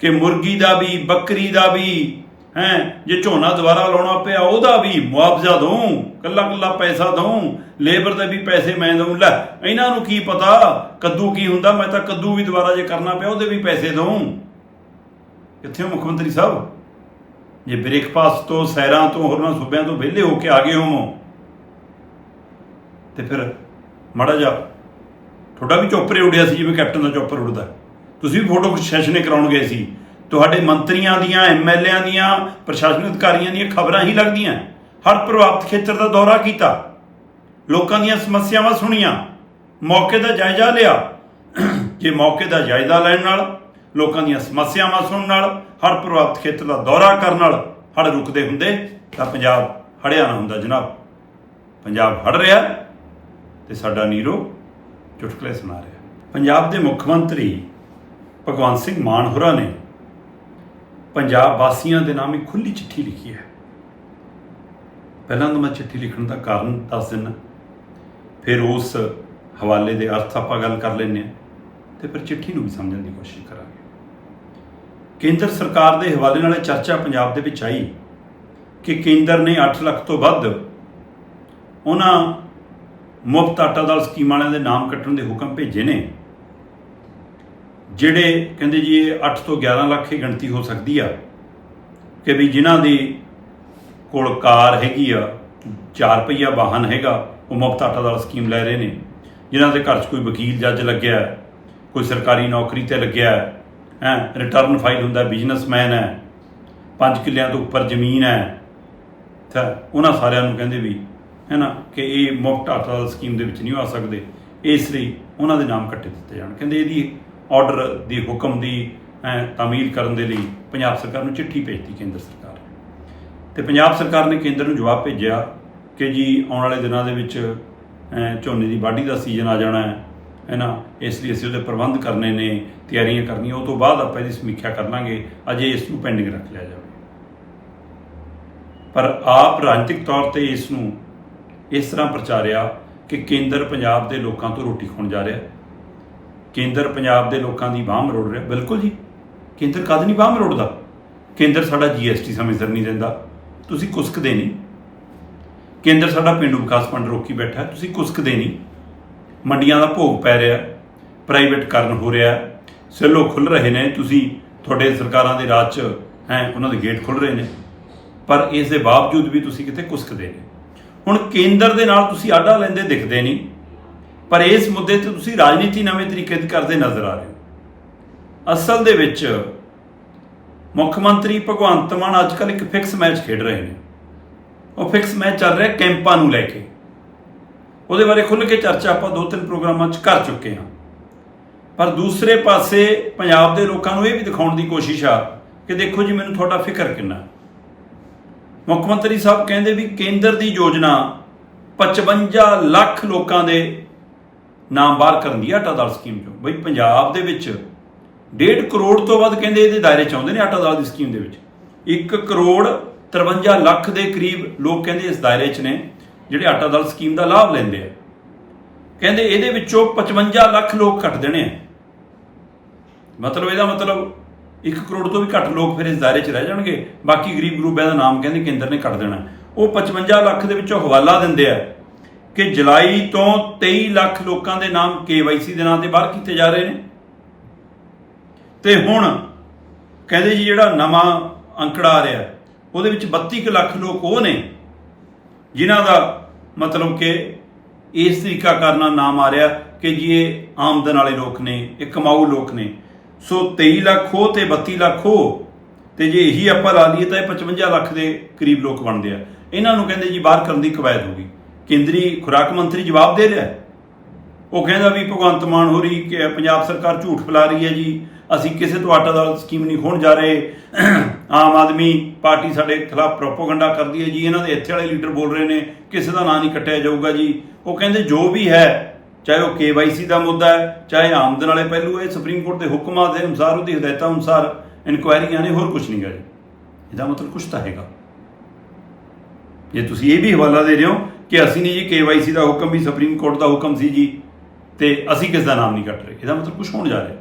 Speaker 1: ਕਿ ਮੁਰਗੀ ਦਾ ਵੀ, ਬੱਕਰੀ ਦਾ ਵੀ ਹੈ, ਜੇ ਝੋਨਾ ਦੁਬਾਰਾ ਲਾਉਣਾ ਪਿਆ, ਉਹਦਾ ਵੀ ਮੁਆਵਜ਼ਾ ਦਊਂ, ਕੱਲਾ ਕੱਲਾ ਪੈਸਾ ਦਊਂ, ਲੇਬਰ ਦੇ ਵੀ ਪੈਸੇ ਮੈਂ ਦਊਂ। ਲੈ, ਇਹਨਾਂ ਨੂੰ ਕੀ ਪਤਾ ਕੱਦੂ ਕੀ ਹੁੰਦਾ, ਮੈਂ ਤਾਂ ਕੱਦੂ ਵੀ ਦੁਬਾਰਾ ਜੇ ਕਰਨਾ ਪਿਆ, ਉਹਦੇ ਵੀ ਪੈਸੇ ਦਊਂ। ਕਿੱਥੇ ਹੋ ਮੁੱਖ ਮੰਤਰੀ ਸਾਹਿਬ? ਜੇ ਬ੍ਰੇਕਫਾਸਟ ਤੋਂ, ਸੈਰਾਂ ਤੋਂ, ਹੋਰਨਾਂ ਸੂਬਿਆਂ ਤੋਂ ਵਿਹਲੇ ਹੋ ਕੇ ਆ ਗਏ ਹੋਵੋ, ਤੇ ਫਿਰ ਮਾੜਾ ਜਾ ਤੁਹਾਡਾ ਵੀ ਚੋਪਰੇ ਉੱਡਿਆ ਸੀ, ਜਿਵੇਂ ਕੈਪਟਨ ਦਾ ਚੋਪਰ ਉੱਡਦਾ। ਤੁਸੀਂ ਵੀ ਫੋਟੋ ਸੈਸ਼ਨ ਕਰਾਉਣ ਗਏ ਸੀ। ਤੁਹਾਡੇ ਮੰਤਰੀਆਂ ਦੀਆਂ ਐਮਐਲਏਆਂ ਦੀਆਂ, ਪ੍ਰਸ਼ਾਸਨਿਕ ਅਧਿਕਾਰੀਆਂ ਦੀਆਂ ਖਬਰਾਂ ਹੀ ਲੱਗਦੀਆਂ। ਹਰ ਪ੍ਰਭਾਵਿਤ ਖੇਤਰ ਦਾ ਦੌਰਾ ਕੀਤਾ। ਲੋਕਾਂ ਦੀਆਂ ਸਮੱਸਿਆਵਾਂ ਸੁਣੀਆਂ। ਮੌਕੇ ਦਾ ਜਾਇਜ਼ਾ ਲਿਆ। ਜੇ ਮੌਕੇ ਦਾ ਜਾਇਜ਼ਾ ਲੈਣ ਨਾਲ, ਲੋਕਾਂ ਦੀਆਂ ਸਮੱਸਿਆਵਾਂ ਸੁਣਨ ਨਾਲ, ਹਰ ਪ੍ਰਭਾਵਿਤ ਖੇਤਰ ਦਾ ਦੌਰਾ ਕਰਨ ਨਾਲ ਹੜ ਰੁਕਦੇ ਹੁੰਦੇ, ਤਾਂ ਪੰਜਾਬ ਹੜਿਆ ਨਾ ਹੁੰਦਾ ਜਨਾਬ। ਪੰਜਾਬ ਹੜ ਰਿਹਾ ਤੇ ਸਾਡਾ ਨੀਰੋ ਚੁਟਕਲੇ ਸੁਣਾ ਰਿਹਾ। ਪੰਜਾਬ ਦੇ ਮੁੱਖ ਮੰਤਰੀ ਭਗਵੰਤ ਸਿੰਘ ਮਾਨ ਹੋਰਾਂ ਨੇ ਪੰਜਾਬ ਵਾਸੀਆਂ ਦੇ ਨਾਮ ਇੱਕ ਖੁੱਲੀ ਚਿੱਠੀ ਲਿਖੀ ਹੈ। ਪਹਿਲਾਂ ਤਾਂ ਮੈਂ ਚਿੱਠੀ ਲਿਖਣ ਦਾ ਕਾਰਨ ਦੱਸ ਦਿੰਦਾ। ਫਿਰ ਉਸ ਹਵਾਲੇ ਦੇ ਅਰਥ ਆਪਾਂ ਗੱਲ ਕਰ ਲੈਂਦੇ ਹਾਂ ਤੇ ਫਿਰ ਚਿੱਠੀ ਨੂੰ ਵੀ ਸਮਝਣ ਦੀ ਕੋਸ਼ਿਸ਼ ਕਰਾਂਗੇ। ਕੇਂਦਰ ਸਰਕਾਰ ਦੇ ਹਵਾਲੇ ਨਾਲ ਇਹ ਚਰਚਾ ਪੰਜਾਬ ਦੇ ਵਿੱਚ ਆਈ ਕਿ ਕੇਂਦਰ ਨੇ 8 ਲੱਖ ਤੋਂ ਵੱਧ ਉਹਨਾਂ ਮੁਫਤ ਆਟਾ ਦਾਲ ਸਕੀਮ ਵਾਲਿਆਂ ਦੇ ਨਾਮ ਕੱਟਣ ਦੇ ਹੁਕਮ ਭੇਜੇ ਨੇ। ਜਿਹੜੇ ਕਹਿੰਦੇ ਜੀ ਇਹ 8 ਤੋਂ 11 ਲੱਖ ਹੀ ਗਿਣਤੀ ਹੋ ਸਕਦੀ ਆ, ਕਿ ਵੀ ਜਿਨ੍ਹਾਂ ਦੀ ਕੋਲ ਕਾਰ ਹੈਗੀ ਆ 4 ਰੁਪਈਆ ਵਾਹਨ ਹੈਗਾ, ਉਹ ਮੁਫਤ ਆਟਾ ਦਾਲ ਸਕੀਮ ਲੈ ਰਹੇ ਨੇ। ਜਿਨ੍ਹਾਂ ਦੇ ਘਰ 'ਚ ਕੋਈ ਵਕੀਲ ਜੱਜ ਲੱਗਿਆ ਕੋਈ ਸਰਕਾਰੀ ਨੌਕਰੀ ਤੇ ਲੱਗਿਆ ਹੈ ਹੈ ਰਿਟਰਨ ਫਾਈਲ ਹੁੰਦਾ ਬਿਜ਼ਨਸਮੈਨ ਹੈ 5 ਕਿੱਲਿਆਂ ਤੋਂ ਉੱਪਰ ਜ਼ਮੀਨ ਹੈ, ਤਾਂ ਉਹਨਾਂ ਸਾਰਿਆਂ ਨੂੰ ਕਹਿੰਦੇ ਵੀ ਹੈ ਨਾ ਕਿ ਇਹ ਮੁਫਤ ਆਟਾ ਦਾਲ ਸਕੀਮ ਦੇ ਵਿੱਚ ਨਹੀਂ ਆ ਸਕਦੇ। ਇਸ ਲਈ ਉਹਨਾਂ ਦੇ ਨਾਮ ਕੱਟੇ ਦਿੱਤੇ ਜਾਣ। ਕਹਿੰਦੇ ਇਹਦੀ ਆਰਡਰ ਦੀ ਹੁਕਮ ਦੀ, ਐਂ ਤਾਮੀਲ ਕਰਨ ਦੇ ਲਈ ਪੰਜਾਬ ਸਰਕਾਰ ਨੂੰ ਚਿੱਠੀ ਭੇਜਤੀ ਕੇਂਦਰ ਸਰਕਾਰ। ਨੇ ਤੇ ਪੰਜਾਬ ਸਰਕਾਰ ਨੇ ਕੇਂਦਰ ਨੂੰ ਜਵਾਬ ਭੇਜਿਆ ਕਿ ਜੀ ਆਉਣ ਵਾਲੇ ਦਿਨਾਂ ਦੇ ਵਿੱਚ ਝੋਨੇ ਦੀ ਵਾਢੀ ਦਾ ਸੀਜ਼ਨ ਆ ਜਾਣਾ ਹੈ ਹੈ ਨਾ? ਇਸ ਲਈ ਅਸੀਂ ਉਹਦੇ ਪ੍ਰਬੰਧ ਕਰਨੇ ਨੇ, ਤਿਆਰੀਆਂ ਕਰਨੀਆਂ, ਉਹ ਤੋਂ ਬਾਅਦ ਆਪਾਂ ਇਹਦੀ ਸਮੀਖਿਆ ਕਰ ਲਾਂਗੇ, ਅਜੇ ਇਸ ਨੂੰ ਪੈਂਡਿੰਗ ਰੱਖ ਲਿਆ ਜਾਵੇ। ਪਰ ਆਪ ਰਾਜਨੀਤਿਕ ਤੌਰ ਤੇ ਇਸ ਨੂੰ ਇਸ ਤਰ੍ਹਾਂ ਪ੍ਰਚਾਰਿਆ ਕਿ ਕੇਂਦਰ ਪੰਜਾਬ ਦੇ ਲੋਕਾਂ ਤੋਂ ਰੋਟੀ ਖਾਣ ਜਾ ਰਿਹਾ। ਕੇਂਦਰ ਪੰਜਾਬ ਦੇ ਲੋਕਾਂ ਦੀ ਬਾਹ ਮਰੋੜ ਰਿਹਾ। ਬਿਲਕੁਲ ਜੀ। ਕੇਂਦਰ ਕਦ ਨਹੀਂ ਬਾਹ ਮਰੋੜਦਾ? ਕੇਂਦਰ ਸਾਡਾ ਜੀਐਸਟੀ ਸਮੇਂ ਸਿਰ ਨਹੀਂ ਦਿੰਦਾ ਤੁਸੀਂ ਕੁਸਕਦੇ ਨਹੀਂ। ਕੇਂਦਰ ਸਾਡਾ ਪਿੰਡੂ ਵਿਕਾਸ ਫੰਡ ਰੋਕੀ ਬੈਠਾ। ਤੁਸੀਂ ਕੁਸਕਦੇ ਨਹੀਂ। ਮੰਡੀਆਂ ਦਾ ਭੋਗ ਪੈ ਰਿਹਾ। ਪ੍ਰਾਈਵੇਟ ਕਰਨ ਹੋ ਰਿਹਾ। ਸੈਲੋ ਖੁੱਲ ਰਹੇ ਨੇ। ਤੁਸੀਂ ਤੁਹਾਡੇ ਸਰਕਾਰਾਂ ਦੇ ਰਾਜ 'ਚ ਹੈ, ਉਹਨਾਂ ਦੇ ਗੇਟ ਖੁੱਲ ਰਹੇ ਨੇ। ਪਰ ਇਸ ਦੇ ਬਾਵਜੂਦ ਵੀ ਤੁਸੀਂ ਕਿਤੇ ਕੁਸਕਦੇ ਨੇ ਹੁਣ ਕੇਂਦਰ ਦੇ ਨਾਲ ਤੁਸੀਂ ਆਡਾ ਲੈਂਦੇ ਦਿਖਦੇ ਨਹੀਂ। ਪਰ ਇਸ ਮੁੱਦੇ ਤੇ ਤੁਸੀਂ ਰਾਜਨੀਤੀ ਨਵੇਂ ਤਰੀਕੇ 'ਤੇ ਕਰਦੇ ਨਜ਼ਰ ਆ ਰਹੇ ਹੋ। ਅਸਲ ਦੇ ਵਿੱਚ ਮੁੱਖ ਮੰਤਰੀ ਭਗਵੰਤ ਮਾਨ ਅੱਜ ਕੱਲ੍ਹ ਇੱਕ ਫਿਕਸ ਮੈਚ ਖੇਡ ਰਹੇ ਨੇ। ਉਹ ਫਿਕਸ ਮੈਚ ਚੱਲ ਰਿਹਾ ਕੈਂਪਾਂ ਨੂੰ ਲੈ ਕੇ। ਉਹਦੇ ਬਾਰੇ ਖੁੱਲ੍ਹ ਕੇ ਚਰਚਾ ਆਪਾਂ ਦੋ ਤਿੰਨ ਪ੍ਰੋਗਰਾਮਾਂ 'ਚ ਕਰ ਚੁੱਕੇ ਹਾਂ। ਪਰ ਦੂਸਰੇ ਪਾਸੇ ਪੰਜਾਬ ਦੇ ਲੋਕਾਂ ਨੂੰ ਇਹ ਵੀ ਦਿਖਾਉਣ ਦੀ ਕੋਸ਼ਿਸ਼ ਆ ਕਿ ਦੇਖੋ ਜੀ, ਮੈਨੂੰ ਤੁਹਾਡਾ ਫਿਕਰ ਕਿੰਨਾ ਮੁੱਖ ਮੰਤਰੀ ਸਾਹਿਬ ਕਹਿੰਦੇ ਵੀ ਕੇਂਦਰ ਦੀ ਯੋਜਨਾ 55 ਲੱਖ ਲੋਕਾਂ ਦੇ ਨਾਮ ਬਾਹਰ ਕਰਨ ਦੀ ਹੈ ਆਟਾ ਦਾਲ ਸਕੀਮ ਚੋਂ। ਬਈ ਪੰਜਾਬ ਦੇ ਵਿੱਚ 1.5 ਕਰੋੜ ਤੋਂ ਵੱਧ ਕਹਿੰਦੇ ਇਹਦੇ ਦਾਇਰੇ ਚ ਆਉਂਦੇ ਨੇ ਆਟਾ ਦਾਲ ਦੀ ਸਕੀਮ ਦੇ ਵਿੱਚ। 1 ਕਰੋੜ 53 ਲੱਖ ਦੇ ਕਰੀਬ ਲੋਕ ਕਹਿੰਦੇ ਇਸ ਦਾਇਰੇ 'ਚ ਨੇ, ਜਿਹੜੇ ਆਟਾ ਦਾਲ ਸਕੀਮ ਦਾ ਲਾਭ ਲੈਂਦੇ ਆ। ਕਹਿੰਦੇ ਇਹਦੇ ਵਿੱਚੋਂ 55 ਲੱਖ ਲੋਕ ਕੱਟ ਦੇਣੇ ਆ। ਮਤਲਬ ਇਹਦਾ ਮਤਲਬ 1 ਕਰੋੜ ਤੋਂ ਵੀ ਘੱਟ ਲੋਕ ਫਿਰ ਇਸ ਦਾਇਰੇ 'ਚ ਰਹਿ ਜਾਣਗੇ। ਬਾਕੀ ਗਰੀਬ ਗਰੂਪਾਂ ਦਾ ਨਾਮ ਕਹਿੰਦੇ ਕੇਂਦਰ ਨੇ ਕੱਟ ਦੇਣਾ। ਉਹ 55 ਲੱਖ ਦੇ ਵਿੱਚੋਂ ਹਵਾਲਾ ਦਿੰਦੇ ਆ। ਕਿ ਜੁਲਾਈ ਤੋਂ 23 ਲੱਖ ਲੋਕਾਂ ਦੇ ਨਾਮ KYC ਦੇ ਨਾਂ ਤੇ ਬਾਹਰ ਕੀਤੇ ਜਾ ਰਹੇ ਨੇ। ਤੇ ਹੁਣ ਕਹਿੰਦੇ ਜੀ ਜਿਹੜਾ ਨਵਾਂ ਅੰਕੜਾ ਆ ਰਿਹਾ, ਉਹਦੇ ਵਿੱਚ 32 ਕੁ ਲੱਖ ਲੋਕ ਉਹ ਨੇ, ਜਿਨ੍ਹਾਂ ਦਾ ਮਤਲਬ ਕਿ ਇਸ ਤਰੀਕਾ ਕਰਨਾ ਨਾਮ ਆ ਰਿਹਾ ਕਿ ਜੀ ਇਹ ਆਮਦਨ ਵਾਲੇ ਲੋਕ ਨੇ, ਇਹ ਕਮਾਊ ਲੋਕ ਨੇ। ਸੋ 23 ਲੱਖ ਹੋ ਤੇ 32 ਲੱਖ ਹੋ ਤੇ ਜੇ ਇਹੀ ਆਪਾਂ ਲਾ ਲਈਏ ਤਾਂ ਇਹ 55 ਲੱਖ ਦੇ ਕਰੀਬ ਲੋਕ ਬਣਦੇ ਆ। ਇਹਨਾਂ ਨੂੰ ਕਹਿੰਦੇ ਜੀ ਬਾਹਰ ਕਰਨ ਦੀ ਕਵਾਇਦ ਹੋਗੀ ਕੇਂਦਰੀ ਖੁਰਾਕ ਮੰਤਰੀ ਜਵਾਬ ਦੇ ਰਿਹਾ ਹੈ। ਉਹ ਕਹਿੰਦਾ ਵੀ ਭਗਵੰਤ ਮਾਨ ਹੋ ਰਹੀ ਕਿ ਪੰਜਾਬ ਸਰਕਾਰ ਝੂਠ ਫੈਲਾ ਰਹੀ ਹੈ ਜੀ। ਅਸੀਂ ਕਿਸੇ ਤੋਂ ਆਟਾ ਦਾਲ ਸਕੀਮ ਨਹੀਂ ਹੋਣ ਜਾ ਰਹੇ। ਆਮ ਆਦਮੀ ਪਾਰਟੀ ਸਾਡੇ ਖਿਲਾਫ ਪ੍ਰੋਪੋਗੰਡਾ ਕਰਦੀ ਹੈ ਜੀ। ਇਹਨਾਂ ਦੇ ਇੱਥੇ ਵਾਲੇ ਲੀਡਰ ਬੋਲ ਰਹੇ ਨੇ, ਕਿਸੇ ਦਾ ਨਾਂ ਨਹੀਂ ਕੱਟਿਆ ਜਾਊਗਾ ਜੀ। ਉਹ ਕਹਿੰਦੇ ਜੋ ਵੀ ਹੈ, ਚਾਹੇ ਉਹ KYC ਦਾ ਮੁੱਦਾ ਹੈ, ਚਾਹੇ ਆਮਦਨ ਵਾਲੇ ਪਹਿਲੂ ਹੈ ਸੁਪਰੀਮ ਕੋਰਟ ਦੇ ਹੁਕਮਾਂ ਦੇ ਅਨੁਸਾਰ, ਉਹਦੀ ਹਦਾਇਤਾਂ ਅਨੁਸਾਰ ਇਨਕੁਆਇਰੀਆਂ ਨੇ, ਹੋਰ ਕੁਝ ਨਹੀਂ ਗਾ ਜੀ। ਇਹਦਾ ਮਤਲਬ ਕੁਝ ਤਾਂ ਹੈਗਾ। ਜੇ ਤੁਸੀਂ ਇਹ ਵੀ ਹਵਾਲਾ ਦੇ ਰਹੇ ਹੋ ਕਿ ਅਸੀਂ ਨਹੀਂ ਜੀ, KYC ਦਾ ਹੁਕਮ ਵੀ ਸੁਪਰੀਮ ਕੋਰਟ ਦਾ ਹੁਕਮ ਸੀ ਜੀ, ਤੇ ਅਸੀਂ ਕਿਸ ਦਾ ਨਾਮ ਨਹੀਂ ਕੱਟ ਰਹੇ? ਇਹਦਾ ਮਤਲਬ ਕੁਝ ਹੋਣ ਜਾ ਰਿਹਾ।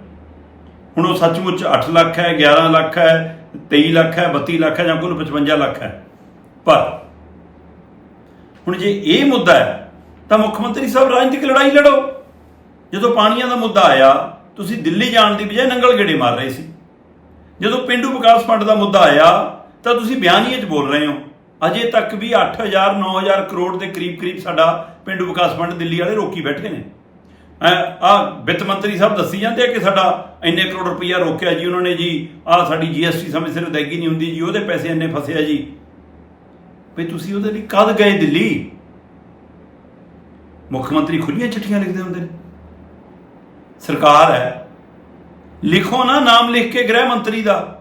Speaker 1: ਹੁਣ ਉਹ ਸੱਚਮੁੱਚ 8 ਲੱਖ ਹੈ 11 ਲੱਖ ਹੈ 23 ਲੱਖ ਹੈ 32 ਲੱਖ ਹੈ ਜਾਂ ਕੁੱਲ 55 ਲੱਖ ਹੈ। ਪਰ ਹੁਣ ਜੇ ਇਹ ਮੁੱਦਾ ਹੈ, ਤਾਂ ਮੁੱਖ ਮੰਤਰੀ ਸਾਹਿਬ ਰਾਜਨੀਤਿਕ ਲੜਾਈ ਲੜੋ। ਜਦੋਂ ਪਾਣੀਆਂ ਦਾ ਮੁੱਦਾ ਆਇਆ, ਤੁਸੀਂ ਦਿੱਲੀ ਜਾਣ ਦੀ ਬਜਾਏ ਨੰਗਲ ਗੇੜੇ ਮਾਰ ਰਹੇ ਸੀ। ਜਦੋਂ ਪਿੰਡੂ ਵਿਕਾਸ ਫੰਡ ਦਾ ਮੁੱਦਾ ਆਇਆ, ਤਾਂ ਤੁਸੀਂ ਬਿਆਨੀਏ 'ਚ ਬੋਲ ਰਹੇ ਹੋ। ਅਜੇ ਤੱਕ ਵੀ 8000 9000 ਕਰੋੜ ਦੇ ਕਰੀਬ ਕਰੀਬ ਸਾਡਾ ਪਿੰਡੂ ਵਿਕਾਸ ਫੰਡ ਦਿੱਲੀ ਵਾਲੇ ਰੋਕੀ ਬੈਠੇ ਨੇ। ਆ ਵਿੱਤ ਮੰਤਰੀ ਸਾਹਿਬ ਦੱਸੀ ਜਾਂਦੇ ਆ ਕਿ ਸਾਡਾ ਇੰਨੇ ਕਰੋੜ ਰੁਪਈਆ ਰੋਕਿਆ ਜੀ ਉਹਨਾਂ ਨੇ ਜੀ। ਆ ਸਾਡੀ ਜੀਐਸਟੀ ਸਮੇਂ ਸਿਰ ਅਦਾਇਗੀ ਨਹੀਂ ਹੁੰਦੀ ਜੀ, ਉਹਦੇ ਪੈਸੇ ਇੰਨੇ ਫਸਿਆ ਜੀ। ਵੀ ਤੁਸੀਂ ਉਹਦੇ ਲਈ ਕਦ ਗਏ ਦਿੱਲੀ? ਮੁੱਖ ਮੰਤਰੀ ਖੁੱਲੀਆਂ ਚਿੱਠੀਆਂ ਲਿਖਦੇ ਹੁੰਦੇ ਨੇ। ਸਰਕਾਰ ਹੈ। ਲਿਖੋ ਨਾ ਨਾਮ ਲਿਖ ਕੇ ਗ੍ਰਹਿ ਮੰਤਰੀ ਦਾ।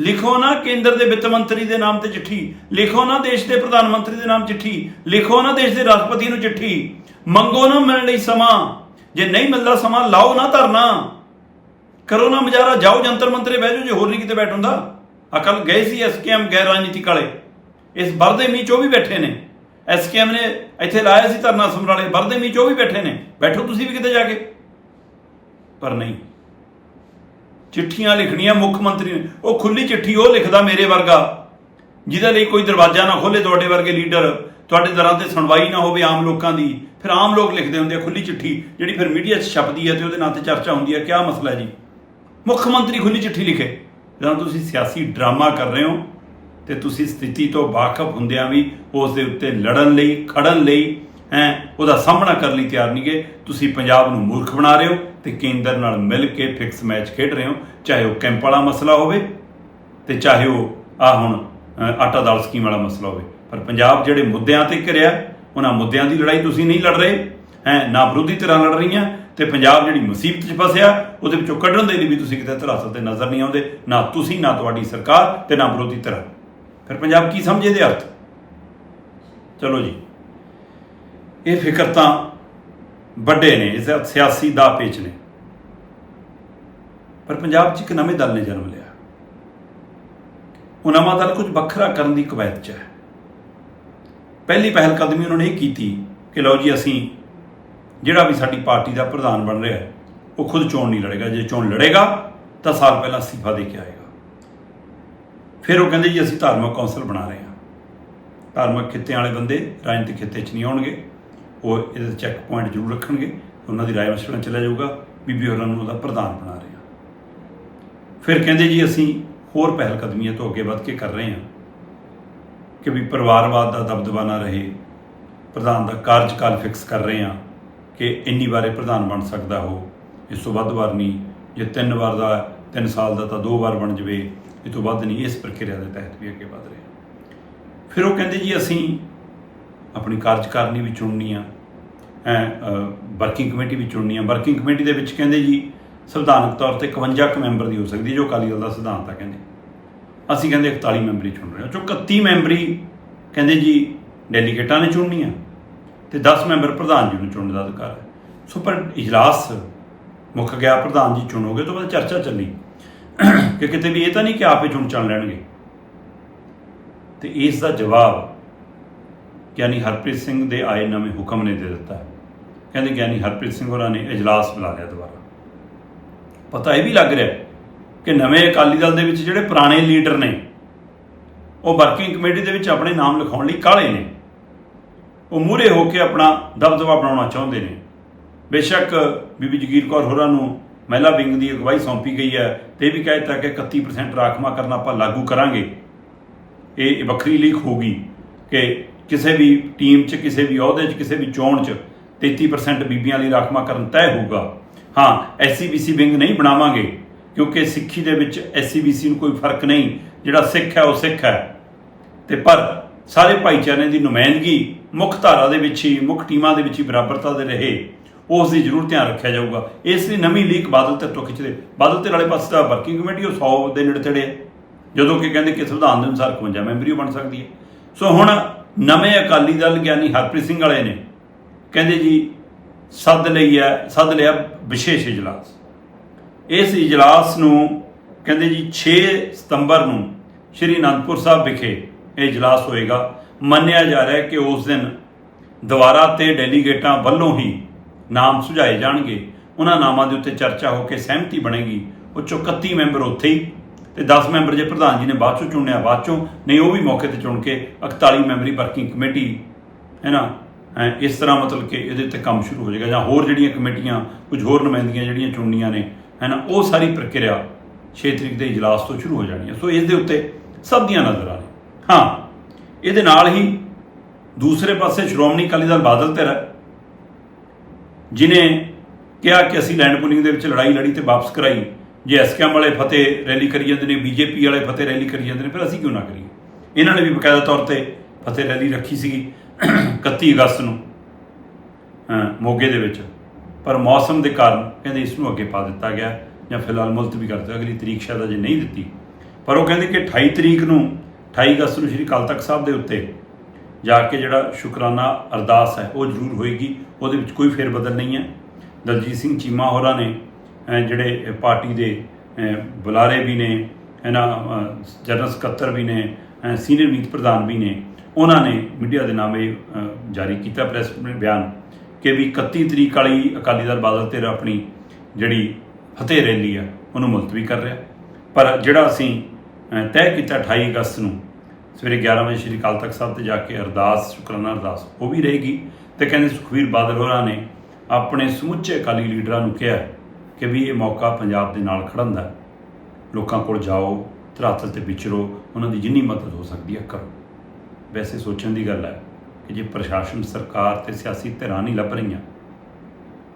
Speaker 1: ਲਿਖੋ ਨਾ ਕੇਂਦਰ ਦੇ ਵਿੱਤ ਮੰਤਰੀ ਦੇ ਨਾਮ ਤੇ ਚਿੱਠੀ। ਲਿਖੋ ਨਾ ਦੇਸ਼ ਦੇ ਪ੍ਰਧਾਨ ਮੰਤਰੀ ਦੇ ਨਾਮ ਚਿੱਠੀ। ਲਿਖੋ ਨਾ ਦੇਸ਼ ਦੇ ਰਾਸ਼ਟਰਪਤੀ ਨੂੰ ਚਿੱਠੀ। ਮੰਗੋ ਨਾ ਮਿਲਣ ਲਈ ਸਮਾਂ। ਜੇ ਨਹੀਂ ਮਿਲਦਾ ਸਮਾਂ, ਲਾਓ ਨਾ ਧਰਨਾ। ਕਰੋ ਨਾ ਮਜਾਰਾ ਜਾਓ ਜੰਤਰ ਮੰਤਰੇ, ਬਹਿ ਜਾਓ, ਜੇ ਹੋਰ ਨਹੀਂ ਕਿਤੇ ਬੈਠ ਹੁੰਦਾ। ਅਕਲ ਗਏ ਸੀ ਐਸਕੇਐਮ ਗੈਰ ਰਾਜਨੀਤਿਕ ਵਾਲੇ। ਇਸ ਬਰਦੇ ਮੀਂਹ ਉਹ ਵੀ ਬੈਠੇ ਨੇ। ਐਸਕੇਐਮ ਨੇ ਇੱਥੇ ਲਾਇਆ ਸੀ ਧਰਨਾ ਸਮਰਾਲੇ। ਬਰਦੇ ਮੀਂਹ ਉਹ ਵੀ ਬੈਠੇ ਨੇ। ਬੈਠੋ ਤੁਸੀਂ ਵੀ ਕਿਤੇ ਜਾ ਕੇ। ਪਰ ਨਹੀਂ। ਚਿੱਠੀਆਂ ਲਿਖਣੀਆਂ ਮੁੱਖ ਮੰਤਰੀ ਨੇ। ਉਹ ਖੁੱਲੀ ਚਿੱਠੀ ਉਹ ਲਿਖਦਾ ਮੇਰੇ ਵਰਗਾ। ਜਿਹਦੇ ਲਈ ਕੋਈ ਦਰਵਾਜ਼ਾ ਨਾ ਖੋਲੇ ਤੁਹਾਡੇ ਵਰਗੇ ਲੀਡਰ। ਤੁਹਾਡੇ ਦਰਾਂ ਤੇ ਸੁਣਵਾਈ ਨਾ ਹੋਵੇ ਆਮ ਲੋਕਾਂ ਦੀ। ਫਿਰ ਆਮ ਲੋਕ ਲਿਖਦੇ ਹੁੰਦੇ ਆ ਖੁੱਲੀ ਚਿੱਠੀ, ਜਿਹੜੀ ਫਿਰ ਮੀਡੀਆ 'ਚ ਛਪਦੀ ਹੈ ਤੇ ਉਹਦੇ ਨਾਂ ਤੇ ਚਰਚਾ ਹੁੰਦੀ ਹੈ। ਕਿਆ ਮਸਲਾ ਜੀ? ਮੁੱਖ ਮੰਤਰੀ ਖੁੱਲੀ ਚਿੱਠੀ ਲਿਖੇ। ਜਦੋਂ ਤੁਸੀਂ ਸਿਆਸੀ ਡਰਾਮਾ ਕਰ ਰਹੇ ਹੋ ਤੇ ਤੁਸੀਂ ਸਥਿਤੀ ਤੋਂ ਵਾਕਫ ਹੁੰਦਿਆਂ ਵੀ ਉਸ ਦੇ ਉੱਤੇ ਲੜਨ ਲਈ, ਖੜਨ ਲਈ ਹੈ, ਉਹਦਾ ਸਾਹਮਣਾ ਕਰਨ ਲਈ ਤਿਆਰ ਨਹੀਂ ਗਏ ਤੁਸੀਂ ਪੰਜਾਬ ਨੂੰ ਮੂਰਖ ਬਣਾ ਰਹੇ ਹੋ ਤੇ ਕੇਂਦਰ ਨਾਲ ਮਿਲ ਕੇ ਫਿਕਸ ਮੈਚ ਖੇਡ ਰਹੇ ਹੋ, ਚਾਹੇ ਉਹ ਕੈਂਪ ਵਾਲਾ ਮਸਲਾ ਹੋਵੇ ਤੇ ਚਾਹੇ ਉਹ ਆ ਹੁਣ ਆਟਾ ਦਾਲ ਸਕੀਮ ਵਾਲਾ ਮਸਲਾ ਹੋਵੇ। ਪਰ ਪੰਜਾਬ ਜਿਹੜੇ ਮੁੱਦਿਆਂ ਤੇ ਕਰਿਆ ਉਹਨਾਂ ਮੁੱਦਿਆਂ ਦੀ ਲੜਾਈ ਤੁਸੀਂ ਨਹੀਂ ਲੜ ਰਹੇ। ਹੈ, ਨਾ ਵਿਰੋਧੀ ਧਿਰਾਂ ਲੜ ਰਹੀਆਂ ਤੇ ਪੰਜਾਬ ਜਿਹੜੀ ਮੁਸੀਬਤ 'ਚ ਫਸਿਆ, ਉਹਦੇ ਵਿੱਚੋਂ ਕੱਢਣ ਦੇ ਲਈ ਵੀ ਤੁਸੀਂ ਕਿਤੇ ਧਰਾਸਲ ਤੇ ਨਜ਼ਰ ਨਹੀਂ ਆਉਂਦੇ। ਨਾ ਤੁਸੀਂ, ਨਾ ਤੁਹਾਡੀ ਸਰਕਾਰ ਤੇ ਨਾ ਵਿਰੋਧੀ ਧਿਰਾਂ। ਫਿਰ ਪੰਜਾਬ ਕੀ ਸਮਝੇ ਦੇ ਅਰਥ? ਚਲੋ ਜੀ। ਇਹ ਫਿਕਰ ਤਾਂ ਵੱਡੇ ਨੇ, ਇਸ ਦਾ ਸਿਆਸੀ ਦਾ ਪੇਚ ਨੇ। ਪਰ ਪੰਜਾਬ 'ਚ ਇੱਕ ਨਵੇਂ ਦਲ ਨੇ ਜਨਮ ਲਿਆ। ਉਹ ਨਵਾਂ ਦਲ ਕੁਝ ਵੱਖਰਾ ਕਰਨ ਦੀ ਕਵਾਇਤ 'ਚ ਹੈ। ਪਹਿਲੀ ਪਹਿਲ ਕਦਮੀ ਉਹਨਾਂ ਨੇ ਇਹ ਕੀਤੀ ਕਿ ਲਓ ਜੀ, ਅਸੀਂ ਜਿਹੜਾ ਵੀ ਸਾਡੀ ਪਾਰਟੀ ਦਾ ਪ੍ਰਧਾਨ ਬਣ ਰਿਹਾ ਹੈ, ਉਹ ਖੁਦ ਚੋਣ ਨਹੀਂ ਲੜੇਗਾ। ਜੇ ਚੋਣ ਲੜੇਗਾ, ਤਾਂ ਸਾਲ ਪਹਿਲਾਂ ਅਸਤੀਫਾ ਦੇ ਕੇ ਆਏਗਾ। ਫਿਰ ਉਹ ਕਹਿੰਦੇ ਜੀ, ਅਸੀਂ ਧਾਰਮਿਕ ਕੌਂਸਲ ਬਣਾ ਰਹੇ ਹਾਂ। ਧਾਰਮਿਕ ਖਿੱਤਿਆਂ ਵਾਲੇ ਬੰਦੇ ਰਾਜਨੀਤਿਕ ਖਿੱਤੇ 'ਚ ਨਹੀਂ ਆਉਣਗੇ। ਉਹ ਇਹਦੇ ਚੈੱਕ ਪੁਆਇੰਟ ਜ਼ਰੂਰ ਰੱਖਣਗੇ, ਉਹਨਾਂ ਦੀ ਰਾਏ ਮਸ਼ਵਰਾ ਚੱਲਿਆ ਜਾਊਗਾ, ਬੀਬੀ ਹੋਰਾਂ ਨੂੰ ਉਹਦਾ ਪ੍ਰਧਾਨ ਬਣਾ ਰਹੇ ਹਾਂ। ਫਿਰ ਕਹਿੰਦੇ ਜੀ, ਅਸੀਂ ਹੋਰ ਪਹਿਲ ਕਦਮੀਆਂ ਤੋਂ ਅੱਗੇ ਵੱਧ ਕੇ ਕਰ ਰਹੇ ਹਾਂ ਕਿ ਵੀ ਪਰਿਵਾਰਵਾਦ ਦਾ ਦਬਦਬਾ ਨਾ ਰਹੇ, ਪ੍ਰਧਾਨ ਦਾ ਕਾਰਜਕਾਲ ਫਿਕਸ ਕਰ ਰਹੇ ਹਾਂ ਕਿ ਇੰਨੀ ਵਾਰੇ ਪ੍ਰਧਾਨ ਬਣ ਸਕਦਾ ਹੋ, ਇਸ ਤੋਂ ਵੱਧ ਵਾਰ ਨਹੀਂ, ਜੇ ਤਿੰਨ ਵਾਰ ਦਾ, ਤਿੰਨ ਸਾਲ ਦਾ ਤਾਂ ਦੋ ਵਾਰ ਬਣ ਜਵੇ, ਇਹ ਤੋਂ ਵੱਧ ਨਹੀਂ, ਇਸ ਪ੍ਰਕਿਰਿਆ ਦੇ ਤਹਿਤ ਵੀ ਅੱਗੇ ਵਧ ਰਹੇ ਫਿਰ ਉਹ ਕਹਿੰਦੇ ਜੀ, ਅਸੀਂ ਆਪਣੀ ਕਾਰਜਕਾਰਨੀ ਵੀ ਚੁਣਨੀ ਆ ਵਰਕਿੰਗ ਕਮੇਟੀ ਵੀ ਚੁਣਨੀ ਆ। ਵਰਕਿੰਗ ਕਮੇਟੀ ਦੇ ਵਿੱਚ ਕਹਿੰਦੇ ਜੀ, ਸੰਵਿਧਾਨਕ ਤੌਰ ਤੇ 51 ਕੁ ਮੈਂਬਰ ਦੀ ਹੋ ਸਕਦੀ, ਜੋ ਅਕਾਲੀ ਦਲ ਦਾ ਸਿਧਾਂਤ ਆ ਕਹਿੰਦੇ। ਅਸੀਂ ਕਹਿੰਦੇ 41 ਮੈਂਬਰੀ ਚੁਣ ਰਹੇ ਹਾਂ। ਜੋ 31 ਮੈਂਬਰੀ ਕਹਿੰਦੇ ਜੀ, ਡੈਲੀਗੇਟਾਂ ਨੇ ਚੁਣਨੀ ਆ ਤੇ 10 ਮੈਂਬਰ ਪ੍ਰਧਾਨ ਜੀ ਨੂੰ ਚੁਣਨ ਦਾ ਅਧਿਕਾਰ ਹੈ। ਸੋ ਪਰ ਇਜਲਾਸ ਮੁੱਕ ਗਿਆ ਪ੍ਰਧਾਨ ਜੀ ਚੁਣੋਗੇ ਤੋਂ ਬਾਅਦ ਚਰਚਾ ਚੱਲੀ ਕਿ ਕਿਤੇ ਵੀ ਇਹ ਤਾਂ ਨਹੀਂ ਕਿ ਆਪੇ ਚੁਣ ਚਣ ਲੈਣਗੇ। ਤੇ ਇਸ ਦਾ ਜਵਾਬ ਗਿਆਨੀ ਹਰਪ੍ਰੀਤ ਸਿੰਘ ਦੇ ਆਏ ਨਵੇਂ ਹੁਕਮ ਨੇ ਦੇ ਦਿੱਤਾ। ਕਹਿੰਦੇ ਗਿਆਨੀ ਹਰਪ੍ਰੀਤ ਸਿੰਘ ਹੋਰਾਂ ਨੇ ਇਜਲਾਸ ਬੁਲਾ ਲਿਆ ਦੁਬਾਰਾ। ਪਤਾ ਇਹ ਵੀ ਲੱਗ ਰਿਹਾ ਕਿ ਨਵੇਂ ਅਕਾਲੀ ਦਲ ਦੇ ਵਿੱਚ ਜਿਹੜੇ ਪੁਰਾਣੇ ਲੀਡਰ ਨੇ, ਉਹ ਵਰਕਿੰਗ ਕਮੇਟੀ ਦੇ ਵਿੱਚ ਆਪਣੇ ਨਾਮ ਲਿਖਾਉਣ ਲਈ ਕਾਲੇ ਨੇ। ਉਹ ਮੂਰੇ ਹੋ ਕੇ ਆਪਣਾ ਦਬਦਬਾ ਬਣਾਉਣਾ ਚਾਹੁੰਦੇ ਨੇ। ਬੇਸ਼ੱਕ ਬੀਬੀ ਜਗੀਰ ਕੌਰ ਹੋਰਾਂ ਨੂੰ ਮਹਿਲਾ ਵਿੰਗ ਦੀ ਅਗਵਾਈ ਸੌਂਪੀ ਗਈ ਹੈ ਤੇ ਇਹ ਵੀ ਕਹਿ ਦਿੱਤਾ ਕਿ 31% ਰਾਖਮਾ ਕਰਨਾ ਆਪਾਂ ਲਾਗੂ ਕਰਾਂਗੇ। ਇਹ ਇਹ ਵੱਖਰੀ ਲੀਕ ਹੋਗੀ ਕਿ ਕਿਸੇ ਵੀ ਟੀਮ 'ਚ, ਕਿਸੇ ਵੀ ਅਹੁਦੇ 'ਚ, ਕਿਸੇ ਵੀ ਚੋਣ 'ਚ 33% ਬੀਬੀਆਂ ਲਈ ਰਾਖਮਾ ਕਰਨ ਤੈਅ ਹੋਊਗਾ। ਹਾਂ ਐਸਸੀਬੀਸੀ ਵਿੰਗ ਨਹੀਂ ਬਣਾਵਾਂਗੇ, ਕਿਉਂਕਿ ਸਿੱਖੀ ਦੇ ਵਿੱਚ ਐਸਸੀਬੀਸੀ ਨੂੰ ਕੋਈ ਫ਼ਰਕ ਨਹੀਂ, ਜਿਹੜਾ ਸਿੱਖ ਹੈ ਉਹ ਸਿੱਖ ਹੈ। ਤੇ ਪਰ ਸਾਰੇ ਭਾਈਚਾਰੇ ਦੀ ਨੁਮਾਇੰਦਗੀ ਮੁੱਖ ਧਾਰਾ ਦੇ ਵਿੱਚ ਹੀ, ਮੁੱਖ ਟੀਮਾਂ ਦੇ ਵਿੱਚ ਹੀ ਬਰਾਬਰਤਾ ਦੇ ਰਹੇ, ਉਸ ਦੀ ਜ਼ਰੂਰ ਧਿਆਨ ਰੱਖਿਆ ਜਾਊਗਾ। ਇਸ ਲਈ ਨਵੀਂ ਲੀਕ ਬਾਦਲ ਤੇ ਤੋਂ ਖਿੱਚਦੇ। ਬਾਦਲ ਤੇ ਵਾਲੇ ਪਾਸੇ ਤਾਂ ਵਰਕਿੰਗ ਕਮੇਟੀ ਉਹ 100 ਦੇ ਨੇੜੇ ਤੇੜੇ ਹੈ ਜਦੋਂ ਕਿ ਕਹਿੰਦੇ ਕਿ ਸੰਵਿਧਾਨ ਦੇ ਅਨੁਸਾਰ 51 ਮੈਂਬਰੀ ਬਣ ਸਕਦੀ ਹੈ। ਸੋ ਹੁਣ ਨਵੇਂ ਅਕਾਲੀ ਦਲ ਗਿਆਨੀ ਹਰਪ੍ਰੀਤ ਸਿੰਘ ਵਾਲੇ ਨੇ ਕਹਿੰਦੇ ਜੀ, ਸੱਦ ਲਈ ਹੈ, ਸੱਦ ਲਿਆ ਵਿਸ਼ੇਸ਼ ਇਜਲਾਸ। ਇਸ ਇਜਲਾਸ ਨੂੰ ਕਹਿੰਦੇ ਜੀ 6 ਸਤੰਬਰ ਨੂੰ ਸ਼੍ਰੀ ਅਨੰਦਪੁਰ ਸਾਹਿਬ ਵਿਖੇ ਇਹ ਇਜਲਾਸ ਹੋਏਗਾ। ਮੰਨਿਆ ਜਾ ਰਿਹਾ ਹੈ ਕਿ ਉਸ ਦਿਨ ਦੁਬਾਰਾ ਤੇ ਡੈਲੀਗੇਟਾਂ ਵੱਲੋਂ ਹੀ ਨਾਮ ਸੁਝਾਏ ਜਾਣਗੇ। ਉਹਨਾਂ ਨਾਮਾਂ ਦੇ ਉੱਤੇ ਚਰਚਾ ਹੋ ਕੇ ਸਹਿਮਤੀ ਬਣੇਗੀ। ਉਹ 'ਚੋਂ 31 ਮੈਂਬਰ ਉੱਥੇ ਹੀ ਤੇ 10 ਮੈਂਬਰ ਜੇ ਪ੍ਰਧਾਨ ਜੀ ਨੇ ਬਾਅਦ ਚੋਂ ਚੁਣਿਆ, ਬਾਅਦ ਚੋਂ, ਨਹੀਂ, ਉਹ ਵੀ ਮੌਕੇ ਤੇ ਚੁਣ ਕੇ 41 ਮੈਂਬਰੀ ਵਰਕਿੰਗ ਕਮੇਟੀ, ਹੈ ਨਾ? ਇਸ ਤਰ੍ਹਾਂ ਮਤਲਬ ਕਿ ਇਹਦੇ ਉੱਤੇ ਕੰਮ ਸ਼ੁਰੂ ਹੋ ਜਾਏਗਾ ਜਾਂ ਹੋਰ ਜਿਹੜੀਆਂ ਕਮੇਟੀਆਂ, ਕੁਝ ਹੋਰ ਨੁਮਾਇੰਦਗੀਆਂ ਜਿਹੜੀਆਂ ਚੁਣਨੀਆਂ ਨੇ, ਹੈ ਨਾ? ਉਹ ਸਾਰੀ ਪ੍ਰਕਿਰਿਆ 6 ਤਰੀਕ ਦੇ ਇਜਲਾਸ ਤੋਂ ਸ਼ੁਰੂ ਹੋ ਜਾਣੀ ਹੈ। ਸੋ ਇਸ ਦੇ ਉੱਤੇ ਸਭ ਦੀਆਂ ਨਜ਼ਰਾਂ ਨੇ ਹਾਂ, ਇਹਦੇ ਨਾਲ ਹੀ ਦੂਸਰੇ ਪਾਸੇ ਸ਼੍ਰੋਮਣੀ ਅਕਾਲੀ ਦਲ ਬਾਦਲ ਧਿਰ ਹੈ, ਜਿਨੇ ਕਿਹਾ ਕਿ ਅਸੀਂ ਲੈਂਡ ਪੁਲਿੰਗ ਦੇ ਵਿੱਚ ਲੜਾਈ ਲੜੀ ਤੇ ਵਾਪਸ ਕਰਾਈ। ਜੇ ਐਸਕੇਐਮ ਵਾਲੇ ਫਤਿਹ ਰੈਲੀ ਕਰੀ ਜਾਂਦੇ ਨੇ, ਬੀਜੇਪੀ ਵਾਲੇ ਫਤਿਹ ਰੈਲੀ ਕਰੀ ਜਾਂਦੇ ਨੇ, ਫਿਰ ਅਸੀਂ ਕਿਉਂ ਨਾ ਕਰੀਏ? ਇਹਨਾਂ ਨੇ ਵੀ ਬਕਾਇਦਾ ਤੌਰ ਤੇ ਫਤਿਹ ਰੈਲੀ ਰੱਖੀ ਸੀਗੀ 31 ਅਗਸਤ ਨੂੰ ਮੋਗੇ ਦੇ ਵਿੱਚ। ਪਰ ਮੌਸਮ ਦੇ ਕਾਰਨ ਕਹਿੰਦੇ ਇਸ ਨੂੰ ਅੱਗੇ ਪਾ ਦਿੱਤਾ ਗਿਆ ਜਾਂ ਫਿਲਹਾਲ ਮੁਲਤਵੀ ਕਰ ਦਿੱਤਾ ਅਗਲੀ ਤਰੀਕ ਸ਼ਾਇਦ ਅਜੇ ਨਹੀਂ ਦਿੱਤੀ। ਪਰ ਉਹ ਕਹਿੰਦੇ ਕਿ 28 ਤਰੀਕ ਨੂੰ 28 ਅਗਸਤ ਨੂੰ ਸ਼੍ਰੀ ਅਕਾਲ ਤਖਤ ਸਾਹਿਬ ਦੇ ਉੱਤੇ ਜਾ ਕੇ ਜਿਹੜਾ ਸ਼ੁਕਰਾਨਾ ਅਰਦਾਸ ਹੈ, ਉਹ ਜ਼ਰੂਰ ਹੋਏਗੀ। ਉਹਦੇ ਵਿੱਚ ਕੋਈ ਫੇਰ ਬਦਲ ਨਹੀਂ ਹੈ। ਦਲਜੀਤ ਸਿੰਘ ਚੀਮਾ ਹੋਰਾਂ ਨੇ ਜਿਹੜੇ ਪਾਰਟੀ ਦੇ ਬੁਲਾਰੇ ਵੀ ਨੇ, ਇਹਨਾਂ ਜਨਰਲ ਸਕੱਤਰ ਵੀ ਨੇ ਸੀਨੀਅਰ ਮੀਤ ਪ੍ਰਧਾਨ ਵੀ ਨੇ, ਉਹਨਾਂ ਨੇ ਮੀਡੀਆ ਦੇ ਨਾਮ ਇਹ ਜਾਰੀ ਕੀਤਾ ਪ੍ਰੈਸ ਬਿਆਨ ਕਿ ਵੀ 31 ਤਰੀਕ ਵਾਲੀ ਅਕਾਲੀ ਦਲ ਬਾਦਲ ਤੇ ਆਪਣੀ ਜਿਹੜੀ ਫਤਿਹ ਰੈਲੀ ਆ, ਉਹਨੂੰ ਮੁਲਤਵੀ ਕਰ ਰਿਹਾ। ਪਰ ਜਿਹੜਾ ਅਸੀਂ ਤੈਅ ਕੀਤਾ 28 ਅਗਸਤ ਨੂੰ, ਸਵੇਰੇ 11 ਵਜੇ ਸ਼੍ਰੀ ਅਕਾਲ ਤਖਤ ਸਾਹਿਬ ਤੇ ਜਾ ਕੇ ਅਰਦਾਸ, ਸ਼ੁਕਰਾਨਾ ਅਰਦਾਸ, ਉਹ ਵੀ ਰਹੇਗੀ। ਤੇ ਕਹਿੰਦੇ ਸੁਖਵੀਰ ਬਾਦਲ ਹੋਰਾਂ ਨੇ ਆਪਣੇ ਸਮੁੱਚੇ ਅਕਾਲੀ ਲੀਡਰਾਂ ਨੂੰ ਕਿਹਾ ਕਿ ਵੀ ਇਹ ਮੌਕਾ ਪੰਜਾਬ ਦੇ ਨਾਲ ਖੜਨ ਦਾ ਲੋਕਾਂ ਕੋਲ ਜਾਓ, ਧਰਾਤਲ ਤੇ ਵਿਚਰੋ ਉਹਨਾਂ ਦੀ ਜਿੰਨੀ ਮਦਦ ਹੋ ਸਕਦੀ ਹੈ, ਕਰੋ। ਵੈਸੇ ਸੋਚਣ ਦੀ ਗੱਲ ਹੈ ਕਿ ਜੇ ਪ੍ਰਸ਼ਾਸਨ, ਸਰਕਾਰ ਤੇ ਸਿਆਸੀ ਧਿਰਾਂ ਨਹੀਂ ਲੱਭ ਰਹੀਆਂ,